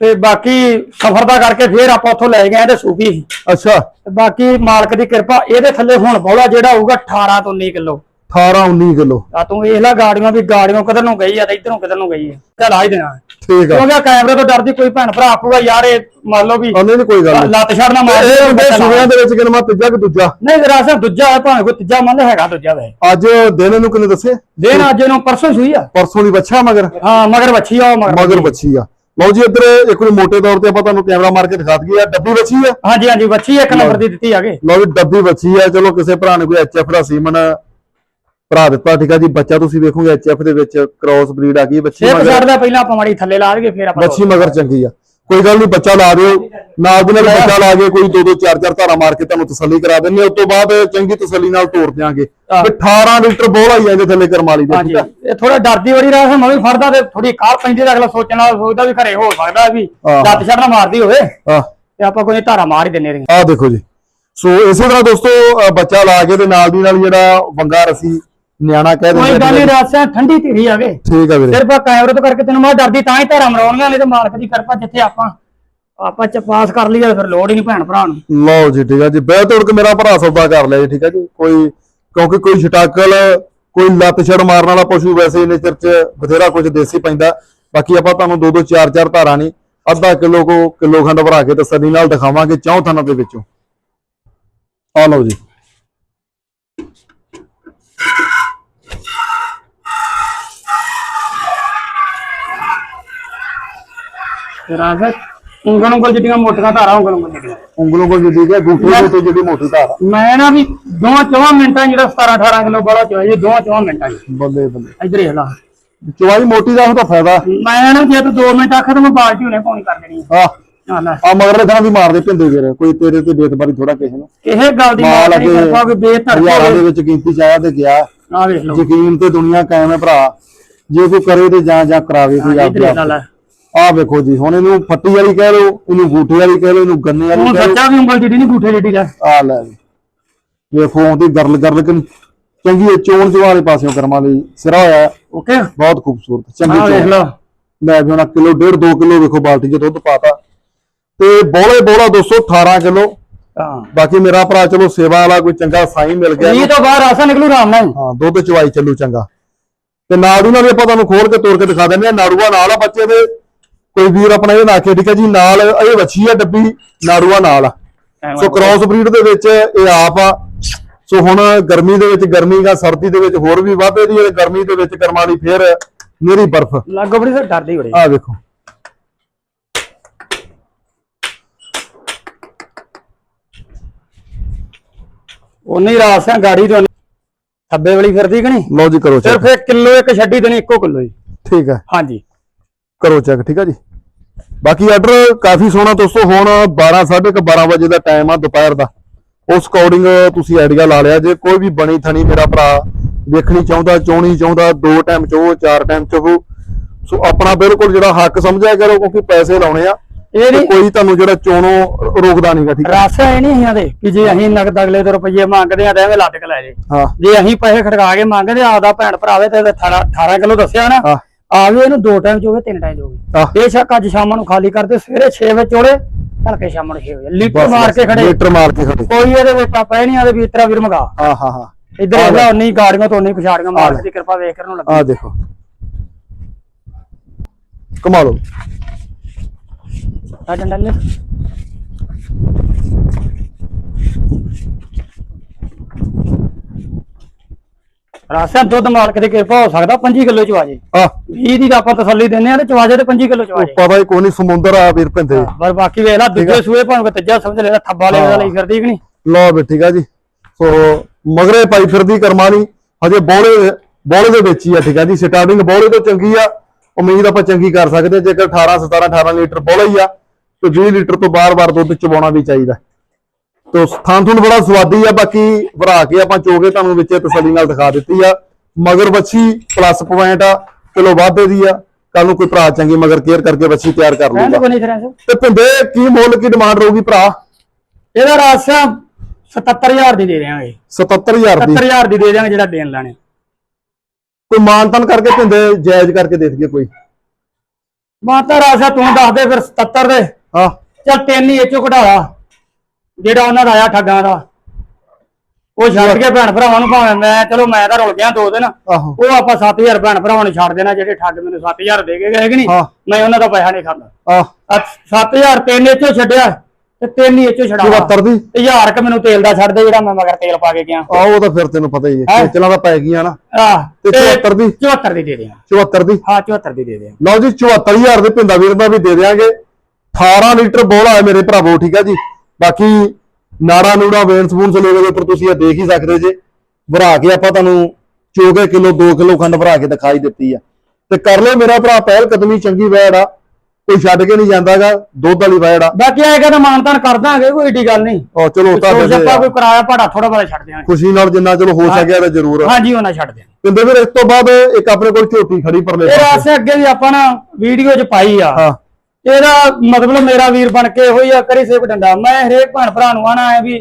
ਤੇ ਬਾਕੀ ਸਫਰ ਦਾ ਕਰਕੇ ਫੇਰ ਆਪਾਂ ਉੱਥੋਂ ਲੈ ਗਏ ਤੇ ਸੂਪੀ ਅੱਛਾ। ਤੇ ਬਾਕੀ ਮਾਲਕ ਦੀ ਕਿਰਪਾ ਇਹਦੇ ਥੱਲੇ ਹੁਣ ਬੌਲਾ ਜਿਹੜਾ ਹੋਊਗਾ 18 ਤੋਂ 19 ਕਿਲੋ। 18 19 ਕਿਲੋ। ਆ ਤੂੰ ਵੇਖ ਲੈ ਗਾੜੀਆਂ ਵੀ ਗਾੜੀਆਂ ਕਿਧਰ ਨੂੰ ਗਈ ਆ ਤੇ ਇਧਰੋਂ ਕਿਧਰ ਨੂੰ ਗਈ ਆ। ਚੱਲ ਆ ਹੀ ਦੇਣਾ। ਠੀਕ ਆ। ਕਿਉਂਕਿ ਕੈਮਰੇ ਤੋਂ ਡਰਦੀ ਕੋਈ ਭੈਣ ਭਰਾ ਆਪੂਗਾ ਯਾਰ ਇਹ ਮੰਨ ਲਓ ਵੀ ਉਹਨੇ ਨਹੀਂ ਕੋਈ ਗੱਲ ਨਹੀਂ। ਲੱਤ ਛੱਡਣਾ ਮਾਰ ਇਹ ਹੁੰਦੇ ਸੂਬਿਆਂ ਦੇ ਵਿੱਚ ਕਿਨਮਾ ਤੀਜਾ ਕਿ ਦੂਜਾ? ਨਹੀਂ ਰਾਸਾ ਦੂਜਾ ਹੈ ਭਾਵੇਂ ਕੋਈ ਤੀਜਾ ਮੰਨ ਹੈਗਾ ਦੂਜਾ ਵੇ ਅੱਜ ਦਿਨ ਇਹਨੂੰ ਕਿੰਨੇ ਦੱਸੇ? ਦੇਣ ਅੱਜ ਨੂੰ ਪਰਸੋਂ ਸੂਈ ਆ। ਪਰਸੋਂ ਦੀ ਬੱਚਾ ਮਗਰ? ਹਾਂ ਮਗਰ ਵੱਛੀ ਆ ਉਹ ਮਗਰ ਮਗਰ ਬੱਚੀ ਆ। ਲਓ ਜੀ ਇੱਧਰ ਇੱਕ ਵਾਰੀ ਮੋਟੇ ਤੌਰ ਤੇ ਆਪਾਂ ਤੁਹਾਨੂੰ ਕੈਮਰਾ ਮਾਰ ਕੇ ਦਿਖਾ ਦਈਏ। ਆ ਡੱਬੀ ਬੱਚੀ ਆ। ਹਾਂਜੀ ਹਾਂਜੀ ਵੱਛੀ ਇੱਕ ਨੰਬਰ ਦੀ ਦਿੱਤੀ ਆਗੇ ਲਓ ਵੀ ਡੱਬੀ ਬੱਚੀ ਆ। ਚਲੋ ਕਿਸੇ ਭਰਾ ਨੇ ਕੋਈ ਐਚਐਫ ਦਾ ਸੀਮਨ ਭਰਾ ਦਿੱਤਾ ਠੀਕ ਆ ਜੀ? ਬੱਚਾ ਤੁਸੀਂ ਵੇਖੋਗੇ ਐਚਐਫ ਦੇ ਵਿੱਚ ਕ੍ਰਾਸ ਬਰੀਡ ਆ ਗਈ ਬੱਚੀ ਇੱਕ ਮਗਰ ਛੱਡਦਾ ਪਹਿਲਾਂ ਆਪਾਂ ਮਾੜੀ ਥੱਲੇ ਲਾ ਦਈਏ ਫੇਰ ਆਪਾਂ ਬੱਚੀ ਮਗਰ ਚੰਗੀ ਆ। ਕੋਈ ਗੱਲ ਨਹੀਂ ਬੱਚਾ ਲਾ ਦਿਓ। ਨਾਲ ਦੀ ਨਾਲ ਬੱਚਾ ਲਾ ਕੇ ਕੋਈ ਦੋ ਦੋ ਚਾਰ ਚਾਰ ਧਾਰਾ ਮਾਰ ਕੇ ਤੁਹਾਨੂੰ ਤਸੱਲੀ ਕਰਾ ਆ ਉਸ ਤੋਂ ਬਾਅਦ ਚੰਗੀ ਤਸੱਲੀ ਨਾਲ ਤੋੜ ਦਿਆਂਗੇ। ਆਹ। ਵੀ 18 ਲੀਟਰ ਬੋਲ ਆਈ ਜਾਂਦੇ ਥੱਲੇ ਕਰਮਾਲੀ ਦੇ ਠੀਕ ਆ? ਇਹ ਥੋੜਾ ਡਰਦੀ ਬੜੀ ਰਾਸ ਮੈਂ ਵੀ ਫੜਦਾ ਤੇ ਥੋੜੀ ਕਾਹ ਪੈਂਦੀ ਤਾਂ ਅਗਲਾ ਸੋਚਣ ਵਾਲਾ ਸੋਚਦਾ ਵੀ ਘਰੇ ਹੋ ਸਕਦਾ ਵੀ। ਲੱਤ ਛੱਡਣਾ ਮਾਰਦੀ ਹੋਵੇ। ਤੇ ਆਪਾਂ ਕੋਈ ਧਾਰਾ ਮਾਰ ਹੀ ਦਿੰਨੇ ਰਹੇ ਆ ਦੇਖੋ ਜੀ। ਸੋ ਇਸੇ ਤਰ੍ਹਾਂ ਦੋਸਤੋ ਬੱਚਾ ਲਾ ਕੇ ਤੇ ਨਾਲ ਦੀ ਨਾਲ ਜਿਹੜਾ ਵੰਗਾ ਰਸੀ ਨਿਆਣਾ ਕਹਿ ਕੋਈ ਦਿੰਦੇ ਗੱਲ ਨਹੀਂ ਆ ਰਾਸਿਆ ਠੰਡੀ ਧੀਰੀ ਆਵੇ ਠੀਕ ਆ ਵੀਰੇ। ਸਿਰਫ ਆ ਕੈਮਰੇ ਤੋਂ ਕਰਕੇ ਤੈਨੂੰ ਮੈਂ ਡਰਦੀ ਤਾਂ ਹੀ ਧਾਰਾ ਮਰਾਉਣੀਆਂ ਨਹੀਂ ਤੇ ਮਾਲਕ ਦੀ ਕਿਰਪਾ ਜਿੱਥੇ ਆਪਾਂ ਆਪਾਂ ਚ ਪਾਸ ਕਰ ਲਈਏ ਫਿਰ ਲੋੜ ਹੀ ਨਹੀਂ ਭੈਣ ਭਰਾ ਨੂੰ। ਲਓ ਜੀ ਠੀਕ ਆ ਜੀ। ਬਹਿ ਤੋੜ ਕੇ ਮੇਰਾ ਭਰਾ ਸੌਦਾ ਕਰ ਲਿਆ ਜੀ ਠੀਕ ਆ ਜੀ। ਕੋਈ ਕਿਉਂਕਿ ਕੋਈ ਛਟਾਕਲ ਕੋਈ ਲੱਤ ਛੜ ਮਾਰਨ ਵਾਲਾ ਪਸ਼ੂ ਵੈਸੇ ਨੇਚਰ ਚ ਬਥੇਰਾ ਕੁਝ ਦੇਸੀ ਪੈਂਦਾ। ਬਾਕੀ ਆਪਾਂ ਤੁਹਾਨੂੰ ਦੋ ਦੋ ਚਾਰ ਚਾਰ ਧਾਰਾਂ ਨਹੀਂ ਅੱਧਾ ਕਿਲੋ ਕੋ ਕਿਲੋ ਖੰਡ ਭਰਾ ਕੇ ਤਸੱਲੀ ਨਾਲ ਦਿਖਾਵਾਂਗੇ ਚੌਂ ਥਾਨਾਂ ਦੇ ਵਿੱਚੋਂ। ਆ ਲਓ ਜੀ। ਤੇ ਰਾਸ ਉਂਗਲ ਉਂਗਲ ਜਿੱਡੀਆਂ ਮੋਟੀਆਂ ਧਾਰਾਂ ਉਂਗਲ ਉਂਗਲ ਜਿੱਡੀਆਂ ਉਂਗਲੋਂ ਕੋ ਜਿੱਦੀ ਹੈ ਗੁੱਠੇ ਤੇ ਜਿਹੜੀ ਮੋਟੀ ਧਾਰ ਆ। ਮੈਂ ਨਾ ਵੀ ਦੋਵਾਂ ਚੌਵਾਂ ਮਿੰਟਾਂ 'ਚ ਜਿਹੜਾ 17 18 ਕਿਲੋ ਬੜਾ ਚੋਇਆ ਦੋਵਾਂ ਚੌਵਾਂ ਮਿੰਟਾਂ 'ਚ। ਬੱਲੇ ਬੱਲੇ। ਇੱਧਰ ਇਹ ਲਾ। ਚਵਾਈ ਮੋਟੀ ਦਾ ਹੁੰਦਾ ਫਾਇਦਾ। ਮੈਂ ਨਾ ਜੇ ਤੂੰ 2 ਮਿੰਟ ਆਖੇ ਤਾਂ ਮੈਂ ਬਾਲਟੀ ਹੁਣੇ ਪਾਉਣੀ ਕਰ ਦੇਣੀ ਆ। ਆ ਲੈ ਆ ਮਗਰਲੇ ਥਾਂ ਵੀ ਮਾਰਦੇ ਪਿੰਦੇ ਵੀਰ ਕੋਈ ਤੇਰੇ ਤੇ ਬੇਤਬਾਰੀ ਥੋੜਾ ਕਿਸੇ ਨੂੰ। ਇਹ ਗੱਲ ਦੀ ਮਾਲ ਮਾਲ ਅੱਗੇ ਬੇਧੜਕ ਵਿੱਚ ਤੇ ਗਿਆ। ਆ ਵੇਖ ਲਓ। ਯਕੀਨ ਤੇ ਦੁਨੀਆ ਕਾਇਮ ਹੈ ਭਰਾ। ਜੇ ਕੋਈ ਕਰੇ ਤੇ ਜਾਂ ਜਾਂ ਕਰਾਵੇ ਕੋਈ ਇੱਧਰ ਆਪ ਲੈ ਆ ਵੇਖੋ ਜੀ ਹੁਣ ਇਹਨੂੰ ਫੱਟੀ ਵਾਲੀ ਕਹਿ ਲਓ ਇਹਨੂੰ ਗੂਠੇ ਵਾਲੀ ਕਹਿ ਲਓ ਇਹਨੂੰ ਗੰਨੇ ਵਾਲੀ ਲਓ। ਸੱਚਾ ਵੀ ਉਂਗਲ ਜਿੱਡੀ ਨਹੀਂ ਗੂਠੇ ਜਿੱਡੀ ਲੈ। ਆ ਲੈ ਜੀ। ਵੇਖੋ ਉਹਦੀ ਗਰਲ ਗਰਲ ਕਿ ਚੰਗੀ ਹੈ ਚੋਣ ਜਵਾ ਵਾਲੇ ਪਾਸਿਓਂ ਕਰਮਾਂ ਲਈ ਸਿਰਾ ਹੋਇਆ ਹੈ। ਓਕੇ। ਆ ਬਹੁਤ ਖੂਬਸੂਰਤ ਚੰਗੀ ਵੇਖ ਚੋਣ। ਲਓ। ਲੈ ਵੀ ਹੁਣ ਕਿਲੋ ਡੇਢ 2 ਕਿਲੋ ਵੇਖੋ ਬਾਲਟੀ 'ਚ ਦੁੱਧ ਪਾਤਾ। ਤੇ ਬੋਲੇ ਬੋਲਾ 218 ਕਿਲੋ। ਹਾਂ। ਬਾਕੀ ਮੇਰਾ ਭਰਾ ਚਲੋ ਸੇਵਾ ਵਾਲਾ ਕੋਈ ਚੰਗਾ ਸਾਈ ਮਿਲ ਗਿਆ। ਇਹ ਤੋਂ ਬਾਹਰ ਆਸਾ ਨਿਕਲੂ ਆਰਾਮ ਨਾਲ ਹਾਂ। ਦੁੱਧ ਚਵਾਈ ਚੱਲੂ ਚੰਗਾ। ਤੇ ਨਾੜੂ ਨਾਲ ਵੀ ਆਪਾਂ ਤੁਹਾਨੂੰ ਖੋਲ ਕੇ ਤੋੜ ਕੇ ਦਿਖਾ ਦਿੰਦੇ ਆ ਨਾੜੂਆ ਨਾਲ ਆ ਬੱਚੇ ਦੇ। ਕੋਈ ਵੀਰ ਆਪਣਾ ਇਹ ਨਾ ਆਖੇ ਠੀਕ ਹੈ ਜੀ ਨਾਲ ਇਹ ਵੱਛੀ ਆ ਡੱਬੀ ਨਾੜੂਆ ਨਾਲ। ਆ ਸੋ ਕ੍ਰਾਸ ਬਰੀਡ ਦੇ ਵਿੱਚ ਇਹ ਆਪ ਆ। ਸੋ ਹੁਣ ਗਰਮੀ ਦੇ ਵਿੱਚ ਗਰਮੀ ਦਾ ਸਰਦੀ ਦੇ ਵਿੱਚ ਹੋਰ ਵੀ ਵੱਧ ਇਹਦੀ ਗਰਮੀ ਦੇ ਵਿੱਚ ਕਰਮਾਂ ਲਈ ਫੇਰ ਮੇਰੀ ਬਰਫ਼। ਲੱਗੋ ਬੜੀ ਸਰ ਡਰਦੀ ਬੜੀ। ਆ ਵੇਖੋ। ਉਨੀ ਰਾਸਿਆ ਗਾੜੀ ਤੋਂ। ਥੱਬੇ ਵਾਲੀ ਫਿਰਦੀ ਕਿ ਨਹੀਂ? ਲਓ ਜੀ ਕਰੋ ਸਿਰਫ ਚੈੱਕ 1 ਕਿਲੋ ਇੱਕ ਛੱਡੀ ਦੇਣੀ ਇੱਕੋ ਕਿਲੋ ਹੀ। ਠੀਕ ਹੈ। ਹਾਂਜੀ। ਕਰੋ ਚੈੱਕ ਠੀਕ ਆ ਜੀ? ਬਾਕੀ ਆਰਡਰ ਕਾਫੀ ਸੋਹਣਾ ਦੋਸਤੋ ਹੁਣ 12 12:30 12 ਵਜੇ ਦਾ ਟਾਈਮ ਆ ਦੁਪਹਿਰ ਦਾ। ਉਸ ਅਕੋਰਡਿੰਗ ਤੁਸੀਂ ਆਈਡੀਆ ਲਾ ਲਿਆ ਜੇ ਕੋਈ ਵੀ ਬਣੀ ਥਣੀ ਮੇਰਾ ਭਰਾ ਵੇਖਣੀ ਚਾਹੁੰਦਾ ਚੋਣੀ ਚਾਹੁੰਦਾ ਦੋ ਟਾਈਮ ਚੋ ਚਾਰ ਟਾਈਮ ਚੋ ਸੋ ਆਪਣਾ ਬਿਲਕੁਲ ਜਿਹੜਾ ਹੱਕ ਸਮਝਿਆ ਕਰੋ ਕਿਉਂਕਿ ਪੈਸੇ ਲਾਉਣੇ ਆ। ਇਹ ਨਹੀਂ ਕੋਈ ਤੁਹਾਨੂੰ ਜਿਹੜਾ ਚੋਣੋਂ ਰੋਕਦਾ ਨਹੀਂਗਾ ਠੀਕ ਆ? ਰਸ ਹੈ ਨਹੀਂ ਇਹਨਾਂ ਦੇ ਕਿ ਜੇ ਅਸੀਂ ਨਗਦ ਅਗਲੇ ਤੋਂ ਰੁਪਏ ਮੰਗਦੇ ਆ ਤਾਂ ਐਵੇਂ ਲੱਦ ਕੇ ਲੈ ਜੇ ਹਾਂ। ਜੇ ਅਸੀਂ ਪੈਸੇ ਖੜਕਾ ਕੇ ਮੰਗਦੇ ਆ ਆਪਦਾ ਭੈਣ ਭਰਾਵੇ ਤੇ 18 18 ਕਿਲੋ ਦੱਸਿਆ ਨਾ ਹਾਂ। ਆਵੇ ਇਹਨੂੰ ਦੋ ਟਾਈਮ ਚੋਵੇ ਤਿੰਨ ਟਾਈਮ ਚੋਵੇ ਬੇਸ਼ੱਕ ਅੱਜ ਸ਼ਾਮਾਂ ਨੂੰ ਖਾਲੀ ਕਰਦੇ ਸਵੇਰੇ 6 ਵਜੇ ਚੋੜੇ ਤੜਕੇ ਸ਼ਾਮਾਂ ਨੂੰ 6 ਵਜੇ। ਲੀਟਰ ਮਾਰ ਕੇ ਖੜੇ। ਲੀਟਰ ਮਾਰ ਕੇ ਖੜੇ। ਕੋਈ ਇਹਦੇ ਵਿੱਚ ਪੈ ਨਹੀਂ ਆਦੇ ਵੀ ਤੇਰਾ ਵੀਰ ਮਗਾ। ਹਾਂ ਹਾਂ ਹਾਂ ਇੱਧਰ ਆ ਇਹਦਾ ਉਨੀ ਗਾੜੀਆਂ ਤੋਂ ਉਨੀ ਪਛਾੜੀਆਂ ਮਾਲਕ। ਦੀ ਕਿਰਪਾ ਵੇਖ ਕਰਨ ਨੂੰ ਲੱਗੀ। ਆ ਦੇਖੋ। ਕਮਾ ਲਓ ਆ ਡੰਡਾ ਲੈ ਰਾਸਿਆ ਦੁੱਧ ਮਾਲਕ ਦੀ ਕਿਰਪਾ ਹੋ ਸਕਦਾ 25 ਕਿਲੋ ਚ ਆ ਜੇ ਆ 20 ਦੀ ਤਾਂ ਆਪਾਂ ਤਸੱਲੀ ਦਿੰਨੇ ਆ ਤੇ ਚਵਾਜੇ ਤੇ 25 ਕਿਲੋ ਚ ਆ ਜੇ ਪਤਾ ਹੀ ਕੋਈ ਨਹੀਂ ਸਮੁੰਦਰ ਆ ਵੀਰ ਭਿੰਦੇ ਪਰ ਬਾਕੀ ਵੇਖ ਲਾ ਦੂਜੇ ਸੂਏ ਭਾਵੇਂ ਤੀਜਾ ਸਮਝ ਲੈ ਥੱਬਾ ਲੈ ਹਾਂ। ਲਈ ਫਿਰਦੀ ਕਿ ਨਹੀਂ? ਲਓ ਵੀ ਠੀਕ ਆ ਜੀ। ਸੋ ਮਗਰੇ ਪਾਈ ਫਿਰਦੀ ਕਰਮਾ ਨਹੀਂ ਹਜੇ ਬੋਲੇ ਬੋਲੇ ਦੇ ਵਿੱਚ ਹੀ ਆ ਠੀਕ ਆ ਜੀ। ਸਟਾਰਟਿੰਗ ਬੋਲੇ ਤੋਂ ਚੰਗੀ ਆ। ਉਮੀਦ ਆਪਾਂ ਚੰਗੀ ਕਰ ਸਕਦੇ। ਜੇਕਰ 18 17 18 ਲੀਟਰ ਬੋਲਾ ਹੀ ਆ ਤੇ 20 ਲੀਟਰ ਤੋਂ ਬਾਰ-ਬਾਰ ਦੁੱਧ ਚਵਾਉਣਾ ਵੀ ਚਾਹੀਦਾ। ਤੋ ਥਾਂ ਥੁਣ ਬੜਾ ਸਵਾਦੀ ਆ ਬਾਕੀ ਭਰਾ ਕੇ ਆਪਾਂ ਚੋਗੇ ਤੁਹਾਨੂੰ ਵਿੱਚ ਤਸੱਲੀ ਨਾਲ ਦਿਖਾ ਦਿੱਤੀ ਆ। ਮਗਰ ਬੱਚੀ ਪਲੱਸ ਪੁਆਇੰਟ ਆ ਕਿਲੋ ਵਾਧੇ ਦੀ ਆ। ਕੱਲ ਨੂੰ ਕੋਈ ਭਰਾ ਚੰਗੀ ਮਗਰ ਕੇਅਰ ਕਰਕੇ ਬੱਚੀ ਤਿਆਰ ਕਰ ਲੂਗਾ ਤੇ ਭਿੰਦੇ ਕੀ ਮੁੱਲ ਕੀ ਡਿਮਾਂਡ ਰਹੂਗੀ ਭਰਾ? ਇਹਦਾ ਰਾਸਿਆ 77000 ਦੀ ਦੇ ਦੇਵਾਂਗੇ 77000 ਦੀ। 77000 ਦੀ ਦੇ ਦੇਵਾਂਗੇ ਜਿਹੜਾ ਦੇਣ ਲੈਣੇ। ਕੋਈ ਮਾਨਤਨ ਕਰਕੇ ਭਿੰਦੇ ਜਾਇਜ਼ ਕਰਕੇ ਦੇ ਦਈਏ ਕੋਈ? ਮਾਤਾ ਰਾਸਿਆ ਤੂੰ ਦੱਸ ਦੇ ਫਿਰ 77 ਦੇ। ਹਾਂ। ਚੱਲ ਤਿੰਨ ਹੀ ਇੱਚੋ ਘਟਾਵਾ ਜਿਹੜਾ ਉਹਨਾਂ ਦਾ ਆਇਆ ਠੱਗਾਂ ਦਾ ਉਹ ਛੱਡ ਕੇ ਭੈਣ ਭਰਾਵਾਂ ਨੂੰ ਭਾਵੇਂ ਮੈਂ ਚਲੋ ਮੈਂ ਤਾਂ ਰੁਲ ਗਿਆ ਦੋ ਦਿਨ। ਆਹੋ। ਉਹ ਆਪਾਂ 7000 ਭੈਣ ਭਰਾਵਾਂ ਨੂੰ ਛੱਡ ਦੇਣਾ ਜਿਹੜੇ ਠੱਗ ਮੈਨੂੰ 7000 ਦੇ ਕੇ ਗਏ ਕਿ ਨਹੀਂ ਹਾਂ। ਮੈਂ ਉਹਨਾਂ ਦਾ ਪੈਸਾ ਨਹੀਂ ਖਾਂਦਾ। ਆ 7000 ਤਿੰਨ ਇੱਚੋ ਛੱਡਿਆ ਤੇ ਤਿੰਨ ਹੀ ਇੱਚੋ ਛੜਾ 74 ਦੀ। ਹਜ਼ਾਰ ਕ ਮੈਨੂੰ ਤੇਲ ਦਾ ਛੱਡ ਦੇ ਜਿਹੜਾ ਮੈਂ ਮਗਰ ਤੇਲ ਪਾ ਕੇ ਗਿਆ। ਆ ਉਹ ਤਾਂ ਫਿਰ ਤੈਨੂੰ ਪਤਾ ਹੀ ਹੈ ਹੈਂ? ਖੇਚਲਾਂ ਦਾ ਪੈ ਗਈਆਂ ਨਾ। ਆਹ ਤੇ 74 ਦੀ। 74 ਦੀ ਦੇ ਦੇ 74 ਦੀ। ਹਾਂ 74 ਦੀ ਦੇ ਦੇ ਲਓ ਜੀ 74000 ਦੇ ਭਿੰਦਾ ਵੀਰ ਦਾ ਵੀ ਦੇ ਦਿਆਂਗੇ। 18 ਲੀਟਰ ਬੋਲਾ ਹੈ ਮੇਰੇ ਭਰਾਵੋ ਠੀਕ ਆ ਜੀ। ਬਾਕੀ ਨਾੜਾ ਨੂੜਾ ਵੇਨ ਸਪੂਨ ਸਲੇਵੇ ਦੇ ਉੱਪਰ ਤੁਸੀਂ ਇਹ ਦੇਖ ਹੀ ਸਕਦੇ ਜੇ। ਭਰਾ ਕੇ ਆਪਾਂ ਤੁਹਾਨੂੰ ਚੋਗੇ ਕਿਲੋ 2 ਕਿਲੋ ਖੰਡ ਭਰਾ ਕੇ ਦਿਖਾਈ ਦਿੱਤੀ ਆ। ਤੇ ਕਰ ਲਿਓ ਮੇਰਾ ਭਰਾ ਪਹਿਲ ਕਦਮੀ ਚੰਗੀ ਵੈੜ ਆ। ਕੋਈ ਛੱਡ ਕੇ ਨਹੀਂ ਜਾਂਦਾਗਾ ਦੁੱਧ ਵਾਲੀ ਵੈੜ ਆ। ਬਾਕੀ ਆਏਗਾ ਤਾਂ ਮਾਨਤਾਨ ਕਰ ਦਾਂਗੇ ਕੋਈ ਏਡੀ ਗੱਲ ਨਹੀਂ। ਉਹ ਚਲੋ ਤਾਂ ਆਪਾਂ ਆ। ਕੋਈ ਕਿਰਾਇਆ ਭਾੜਾ ਥੋੜਾ ਬਹੁਤਾ ਛੱਡ ਦਿਆਂਗੇ। ਖੁਸ਼ੀ ਨਾਲ ਜਿੰਨਾ ਚਲੋ ਹੋ ਸਕਿਆ ਤਾਂ ਜ਼ਰੂਰ। ਹਾਂਜੀ ਉਹਨਾਂ ਛੱਡ ਦਿਆਂਗੇ। ਕਿੰਦੇ ਫਿਰ ਇਸ ਤੋਂ ਬਾਅਦ ਇੱਕ ਆਪਣੇ ਕੋਲ ਝੋਟੀ ਖੜੀ ਪਰਲੇ ਇਹ। ਰਾਸੇ ਅੱਗੇ ਵੀ ਆਪਾਂ ਨਾ ਵੀਡੀਓ 'ਚ ਪਾਈ ਆ। ਹਾਂ। ਇਹਦਾ ਮਤਲਬ ਮੇਰਾ ਵੀਰ ਬਣ ਕੇ ਹੋਈ ਆ ਕਰੀ ਸੇਵ ਡੰਡਾ। ਮੈਂ ਹਰੇਕ ਭੈਣ ਭਰਾ ਨੂੰ ਆਣਾ ਹੈ ਵੀ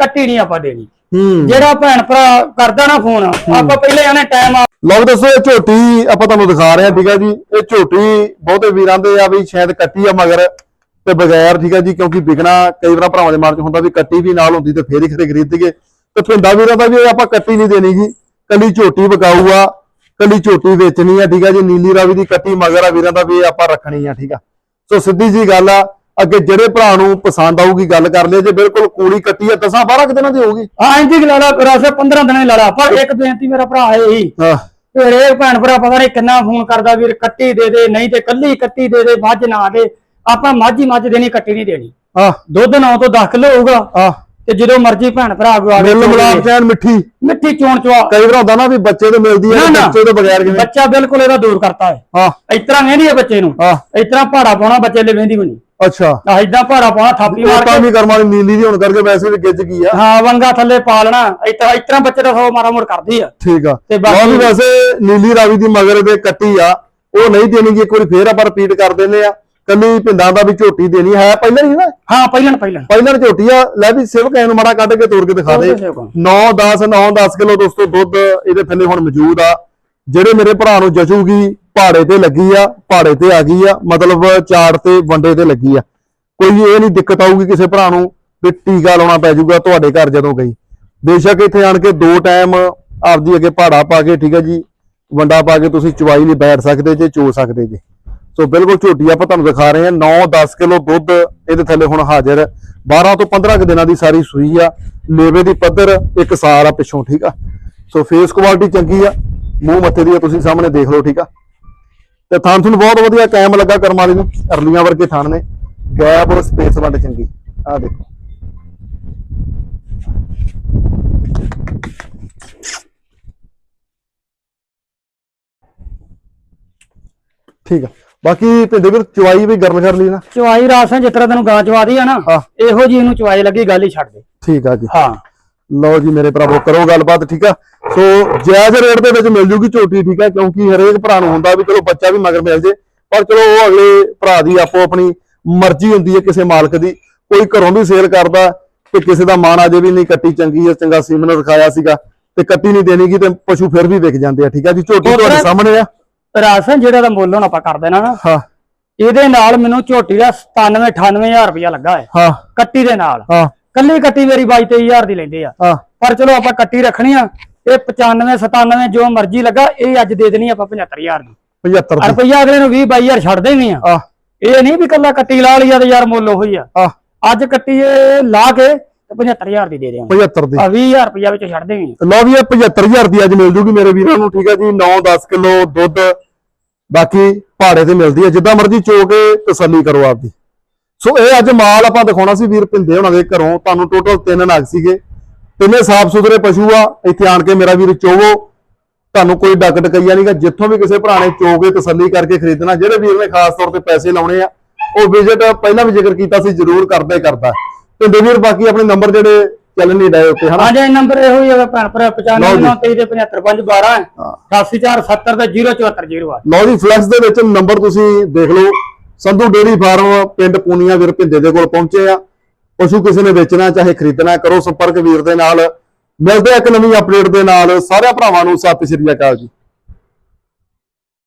ਕੱਟੀ ਨਹੀਂ ਆਪਾਂ ਦੇਣੀ। ਜਿਹੜਾ ਭੈਣ ਭਰਾ ਕਰਦਾ ਨਾ ਫੋਨ ਆਪਾਂ ਪਹਿਲੇ ਆਣੇ ਟਾਈਮ ਆ। ਲੋਕ ਦੱਸੋ ਇਹ ਝੋਟੀ ਆਪਾਂ ਤੁਹਾਨੂੰ ਦਿਖਾ ਰਹੇ ਹਾਂ ਠੀਕ ਹੈ ਜੀ। ਇਹ ਝੋਟੀ ਬਹੁਤੇ ਵੀਰਾਂ ਦੇ ਆ ਵੀ ਸ਼ਾਇਦ ਕੱਟੀ ਆ ਮਗਰ ਤੇ ਬਗੈਰ ਠੀਕ ਹੈ ਜੀ ਕਿਉਂਕਿ ਵਿਕਣਾ ਕਈ ਵਾਰ ਭਰਾਵਾਂ ਦੇ ਮਨ ਚ ਹੁੰਦਾ ਵੀ ਕੱਟੀ ਵੀ ਨਾਲ ਹੁੰਦੀ ਤੇ ਫੇਰ ਹੀ ਖਰੇ ਖਰੀਦੀਏ ਤੇ ਪਿੰਡਾ ਵੀਰਾਂ ਦਾ ਵੀ ਆਪਾਂ ਕੱਟੀ ਨਹੀਂ ਦੇਣੀ ਜੀ। ਕੱਲੀ ਝੋਟੀ ਵਿਕਾਊ ਆ ਕੱਲੀ ਝੋਟੀ ਵੇਚਣੀ ਆ ਠੀਕ ਹੈ ਜੀ। ਨੀਲੀ ਰਾਵੀ ਦੀ ਕੱਟੀ ਮਗਰ ਆ ਵੀਰਾਂ ਦਾ ਵੀ ਆਪਾਂ ਰੱਖਣੀ ਆ ਠੀਕ ਆ। ਸੋ ਸਿੱਧੀ ਜੀ ਗੱਲ ਆ ਅੱਗੇ ਜਿਹੜੇ ਭਰਾ ਨੂੰ ਪਸੰਦ ਆਊਗੀ ਗੱਲ ਕਰ ਲਿਓ ਜੇ ਬਿਲਕੁਲ ਕੂੜੀ ਕੱਟੀ ਆ ਦਸਾਂ 12 ਕੁ ਦਿਨਾਂ ਦੀ ਹੋਊਗੀ। ਹਾਂ ਇੰਜੀ ਲਾਲਾ ਰਾਸੇ 15 ਦਿਨਾਂ ਹੀ ਲਾਲਾ ਪਰ ਇੱਕ ਬੇਨਤੀ ਮੇਰਾ ਭਰਾ ਹੈ ਇਹੀ। ਹਾਂ। ਕਿ ਹਰੇਕ ਭੈਣ ਭਰਾ ਪਤਾ ਨਹੀਂ ਕਿੰਨਾ ਫੋਨ ਕਰਦਾ ਵੀਰ ਕੱਟੀ ਦੇ ਦੇ ਨਹੀਂ ਤੇ ਕੱਲੀ ਕੱਟੀ ਦੇ ਦੇ ਮੱਝ ਨਾ ਦੇ। ਆਪਾਂ ਮੱਝ ਹੀ ਮੱਝ ਦੇਣੀ ਕੱਟੀ ਨਹੀਂ ਦੇਣੀ। ਹਾਂ। ਦੁੱਧ 9 ਤੋਂ 10 ਕਿਲੋ ਹੋਊਗਾ। ਹਾਂ। ਤੇ ਜਦੋਂ ਮਰਜ਼ੀ ਭੈਣ ਭਰਾ ਕੋ ਆਵੇ ਮਿਲ ਮਿਲਾਪ ਚੈਨ ਮਿੱਠੀ। ਮਿੱਠੀ ਚੋਣ ਚਵਾ। ਕਈ ਵਾਰ ਹੁੰਦਾ ਨਾ ਵੀ ਬੱਚੇ ਤੋਂ ਮਿਲਦੀ ਹੈ। ਬੱਚੇ ਤੋਂ ਬਗੈਰ ਕਿਵੇਂ? ਬੱਚਾ ਬਿਲਕੁਲ ਇਹਦਾ ਦੂਰ ਕਰਤਾ ਹੈ ਹਾਂ। ਇਸ ਤਰ੍ਹਾਂ ਵੇਂਦੀ ਹੈ ਬੱਚੇ ਨੂੰ। ਹਾਂ। ਇਸ ਤਰ੍ਹਾਂ ਭਾੜਾ ਪਾਉਣਾ ਬੱਚੇ ਲਈ ਵੇਂਦੀ ਹੋਣੀ ਅੱਛਾ। ਆ ਇਦਾਂ ਭਾੜਾ ਪਾਉਣਾ ਥਾਪੀ ਮਾਰ ਕੇ। ਵੀ ਕਰਮ ਵਾਲੀ ਨੀਲੀ ਦੀ ਹੋਣ ਕਰਕੇ ਵੈਸੇ ਵੀ ਗਿੱਜ ਗਈ ਆ। ਹਾਂ ਵੰਗਾ ਥੱਲੇ ਪਾ ਲੈਣਾ। ਇਸ ਤਰ੍ਹਾਂ ਇਸ ਤਰ੍ਹਾਂ ਬੱਚੇ ਦਾ ਸੋ ਮਾਰਾ ਮੋੜ ਕਰਦੀ ਆ। ਠੀਕ ਆ। ਤੇ ਬਾਕੀ- ਵੈਸੇ ਨੀਲੀ ਰਾਵੀ ਦੀ ਮਗਰ ਦੇ ਕੱਟੀ ਆ। ਉਹ ਨਹੀਂ ਦੇਣੀ ਇੱਕ ਵਾਰੀ ਫੇਰ ਆਪਾਂ ਰਿਪੀਟ ਕਰ ਦਿੰਦੇ ਆ। ਕੱਲੀ ਪਿੰਡਾਂ ਦਾ ਵੀ ਝੋਟੀ ਦੇਣੀ ਹੈ ਪਹਿਲਾਂ ਹੀ ਨਾ? ਹਾਂ ਪਹਿਲਾਂ ਪਹਿਲਾਂ। ਪਹਿਲਾਂ ਝੋਟੀ ਆ ਲੈ ਵੀ ਸਿਵਕ ਐਨੂੰ ਮਾੜਾ ਕੱਢ ਕੇ ਤੋੜ ਕੇ ਦਿਖਾ ਦੇ। ਤੋੜ ਕੇ ਦਿਖਾਓ। 9 10 9 10 ਕਿਲੋ ਦੋਸਤੋ ਦੁੱਧ ਇਹਦੇ ਥੱਲੇ ਹੁਣ ਮੌਜੂਦ ਆ। ਜਿਹੜੇ ਮੇਰੇ ਭਰਾ ਨੂੰ ਜਚੂਗੀ ਪਹਾੜੇ ਤੇ ਲੱਗੀ ਆ ਪਹਾੜੇ ਤੇ ਆ ਗਈ ਆ ਮਤਲਬ ਚਾੜ ਤੇ ਵੰਡੇ ਤੇ ਲੱਗੀ ਆ। ਕੋਈ ਇਹ ਨਹੀਂ ਦਿੱਕਤ ਆਊਗੀ ਕਿਸੇ ਭਰਾ ਨੂੰ ਵੀ ਟੀਕਾ ਲਾਉਣਾ ਪੈ ਜਾਊਗਾ ਤੁਹਾਡੇ ਘਰ ਜਦੋਂ ਗਈ ਬੇਸ਼ੱਕ ਇੱਥੇ ਆਣ ਕੇ ਦੋ ਟਾਈਮ ਆਪਦੀ ਅੱਗੇ ਪਹਾੜਾ ਪਾ ਕੇ ਠੀਕ ਹੈ ਜੀ ਵੰਡਾ ਪਾ ਕੇ ਤੁਸੀਂ ਚੁਵਾਈ ਲਈ ਬੈਠ ਸਕਦੇ ਜੇ ਚੋ ਸਕਦੇ ਜੇ। ਸੋ ਬਿਲਕੁਲ ਝੋਟੀ ਆਪਾਂ ਤੁਹਾਨੂੰ ਦਿਖਾ ਰਹੇ ਹਾਂ। 9-10 ਕਿਲੋ ਦੁੱਧ ਇਹਦੇ ਥੱਲੇ ਹੁਣ ਹਾਜ਼ਰ। 12 ਤੋਂ 15 ਕੁ ਦਿਨਾਂ ਦੀ ਸਾਰੀ ਸੂਈ ਆ। ਲੇਵੇ ਦੀ ਪੱਧਰ ਇੱਕ ਸਾਰ ਆ ਪਿੱਛੋਂ, ਠੀਕ ਆ? ਸੋ ਫੇਸ ਕੁਆਲਿਟੀ ਚੰਗੀ ਆ। ਮੂੰਹ ਮੱਥੇ ਦੀ ਆ, ਤੁਸੀਂ ਸਾਹਮਣੇ ਦੇਖ ਲਓ, ਠੀਕ ਆ? ਤੇ ਥਾਂ ਤੁਹਾਨੂੰ ਬਹੁਤ ਵਧੀਆ ਕਾਇਮ ਲੱਗਾ ਕਰਮ ਵਾਲੀ ਨੂੰ। ਅਰਲੀਆਂ ਵਰਗੇ ਥਾਂ ਨੇ। ਗੈਪ ਔਰ ਸਪੇਸ ਵੰਡ ਚੰਗੀ। ਆ ਦੇਖੋ। ਠੀਕ ਆ। ਬਾਕੀ ਪਿੰਡੇ ਵੀਰ ਚੁਆਈ ਵੀ ਗਰਮ ਕਰ ਲਈ ਨਾ। ਚਵਾਈ ਰਾਸਾਂ ਜਿਸ ਤਰ੍ਹਾਂ ਤੈਨੂੰ ਗਾਂ ਚਵਾਦੀ ਆ ਨਾ ਹਾਂ। ਇਹੋ ਜੀ ਇਹਨੂੰ ਚਵਾਈ ਲੱਗੀ ਗੱਲ ਹੀ ਛੱਡ ਦੇ। ਠੀਕ ਆ ਜੀ। ਹਾਂ। ਲਓ ਜੀ ਮੇਰੇ ਭਰਾਵੋ ਕਰੋ ਗੱਲਬਾਤ ਠੀਕ ਆ? ਸੋ ਜਾਇਜ਼ ਰੇਟ ਦੇ ਵਿੱਚ ਮਿਲ ਜੂਗੀ ਝੋਟੀ ਠੀਕ ਆ? ਕਿਉਂਕਿ ਹਰੇਕ ਭਰਾ ਨੂੰ ਹੁੰਦਾ ਵੀ ਚਲੋ ਬੱਚਾ ਵੀ ਮਗਰ ਮਿਲ ਜੇ ਪਰ ਚਲੋ ਉਹ ਅਗਲੇ ਭਰਾ ਦੀ ਆਪੋ ਆਪਣੀ ਮਰਜ਼ੀ ਹੁੰਦੀ ਹੈ ਕਿਸੇ ਮਾਲਕ ਦੀ। ਕੋਈ ਘਰੋਂ ਵੀ ਸੇਲ ਕਰਦਾ ਤੇ ਕਿਸੇ ਦਾ ਮਨ ਅਜੇ ਵੀ ਨਹੀਂ ਕੱਟੀ ਚੰਗੀ ਹੈ ਚੰਗਾ ਸੀਮਨ ਰਖਾਇਆ ਸੀਗਾ ਤੇ ਕੱਟੀ ਨਹੀਂ ਦੇਣੀਗੀ ਤੇ ਪਸ਼ੂ ਫਿਰ ਵੀ ਵਿਕ ਜਾਂਦੇ ਆ ਠੀਕ ਹੈ ਜੀ? ਝੋਟੀ ਤੁਹਾਡੇ ਸਾਹਮਣੇ ਆ। ਰਾਸ਼ਨ ਜਿਹੜਾ ਦਾ ਮੁੱਲ ਹੁਣ ਆਪਾਂ ਕਰ ਦੇਣਾ ਨਾ। ਹਾਂ। ਇਹਦੇ ਨਾਲ ਮੈਨੂੰ ਝੋਟੀ ਦਾ 97 98000 ਰੁਪਇਆ ਲੱਗਾ ਹੈ ਹਾਂ। ਕੱਟੀ ਦੇ ਨਾਲ। ਹਾਂ। ਕੱਲੀ ਕੱਟੀ ਮੇਰੀ 22 23000 ਦੀ ਲੈਂਦੇ ਆ। ਹਾਂ। ਪਰ ਚਲੋ ਆਪਾਂ ਕੱਟੀ ਰੱਖਣੀ ਆ ਇਹ 95 97 ਜੋ ਮਰਜ਼ੀ ਲੱਗਾ ਇਹ ਅੱਜ ਦੇ ਦੇਣੀ ਆਪਾਂ 75000 ਦੀ। 75 ਦੀ। ਰੁਪਈਆ ਅਗਲੇ ਨੂੰ 20 22000 ਛੱਡ ਦੇਣੀ ਆ। ਆ ਇਹ ਨਹੀਂ ਵੀ ਕੱਲਾ ਕੱਟੀ ਲਾ ਲਈ ਆ ਤੇ ਯਾਰ ਮੁੱਲ ਉਹੀ ਆ। ਆ ਅੱਜ ਕੱਟੀ ਇਹ ਲਾ ਕੇ ਤੇ 75000 ਦੀ ਦੇ ਦੇਵਾਂਗੇ 75 ਦੀ। ਆ 20000 ਰੁਪਈਆ ਵਿੱਚ ਛੱਡ ਦੇਣੀ ਲਓ ਵੀ ਇਹ 75000 ਦੀ ਅੱਜ ਮਿਲ ਜੂਗੀ ਮੇਰੇ ਵੀਰਾਂ ਨੂੰ ਠੀਕ ਹੈ ਜੀ। 9-10 ਕਿਲੋ ਦੁੱਧ ਬਾਕੀ ਭਾੜੇ ਤੇ ਮਿਲਦੀ ਹੈ, ਜਿੱਦਾਂ ਮਰਜ਼ੀ ਚੋ ਕੇ ਤਸੱਲੀ ਕਰੋ ਆਪਦੀ। ਸੋ ਇਹ ਅੱਜ ਮਾਲ ਆਪਾਂ ਦਿਖਾਉਣਾ ਸੀ ਵੀਰ ਭਿੰਦੇ ਹੋਣਾ ਦੇ ਘਰੋਂ, ਤੁਹਾਨੂੰ ਟੋਟਲ ਤਿੰਨ ਨਗ ਸੀਗੇ। ਤਿੰਨੇ ਸਾਫ਼ ਸੁਥਰੇ ਪਸ਼ੂ ਆ, ਇੱਥੇ ਆਣ ਕੇ ਮੇਰਾ ਵੀਰ ਚੋਵੋ। ਤੁਹਾਨੂੰ ਕੋਈ ਡੱਕ ਟਕਈਆ ਨਹੀਂਗਾ ਜਿੱਥੋਂ ਵੀ ਕਿਸੇ ਭਰਾ ਨੇ ਚੋ ਕੇ ਤਸੱਲੀ ਕਰਕੇ ਖਰੀਦਣਾ, ਜਿਹੜੇ ਵੀਰ ਨੇ ਖਾਸ ਤੌਰ ਤੇ ਪੈਸੇ ਲਾਉਣੇ ਆ, ਉਹ ਵਿਜ਼ਿਟ ਪਹਿਲਾਂ ਵੀ ਜ਼ਿਕਰ ਕੀਤਾ ਸੀ, ਜ਼ਰੂਰ ਕਰਦਾ ਹੀ ਕਰਦਾ। ਭਿੰਦੇ ਵੀਰ, ਬਾਕੀ ਆਪਣੇ ਨੰਬਰ ਜਿਹੜੇ ਚੱਲਣ ਨਹੀਂ ਡਏ ਉੱਤੇ ਹਨਾ? ਹਾਂਜੀ ਇਹ ਨੰਬਰ ਇਹੋ ਹੀ ਹੈਗਾ ਭੈਣ ਭਰਾ ਲਓ ਜੀ। 95 ਤੇ 75512 ਹਾਂ। 88470 ਤੇ 07408 ਲਓ ਜੀ ਫਲੈਕਸ ਦੇ ਵਿੱਚ ਨੰਬਰ ਤੁਸੀਂ ਦੇਖ ਲਓ। ਸੰਧੂ ਡੇਰੀ ਫਾਰਮ ਪਿੰਡ ਪੂਨੀਆ ਵੀਰ ਭਿੰਦੇ ਦੇ ਕੋਲ ਪਹੁੰਚੇ ਆ। ਪਸ਼ੂ ਕਿਸੇ ਨੇ ਵੇਚਣਾ ਚਾਹੇ ਖਰੀਦਣਾ ਕਰੋ ਸੰਪਰਕ ਵੀਰ ਦੇ ਨਾਲ। ਮਿਲਦੇ ਆ ਇੱਕ ਨਵੀਂ ਅਪਡੇਟ ਦੇ ਨਾਲ। ਸਾਰਿਆਂ ਭਰਾਵਾਂ ਨੂੰ ਸਤਿ ਸ਼੍ਰੀ ਅਕਾਲ ਜੀ।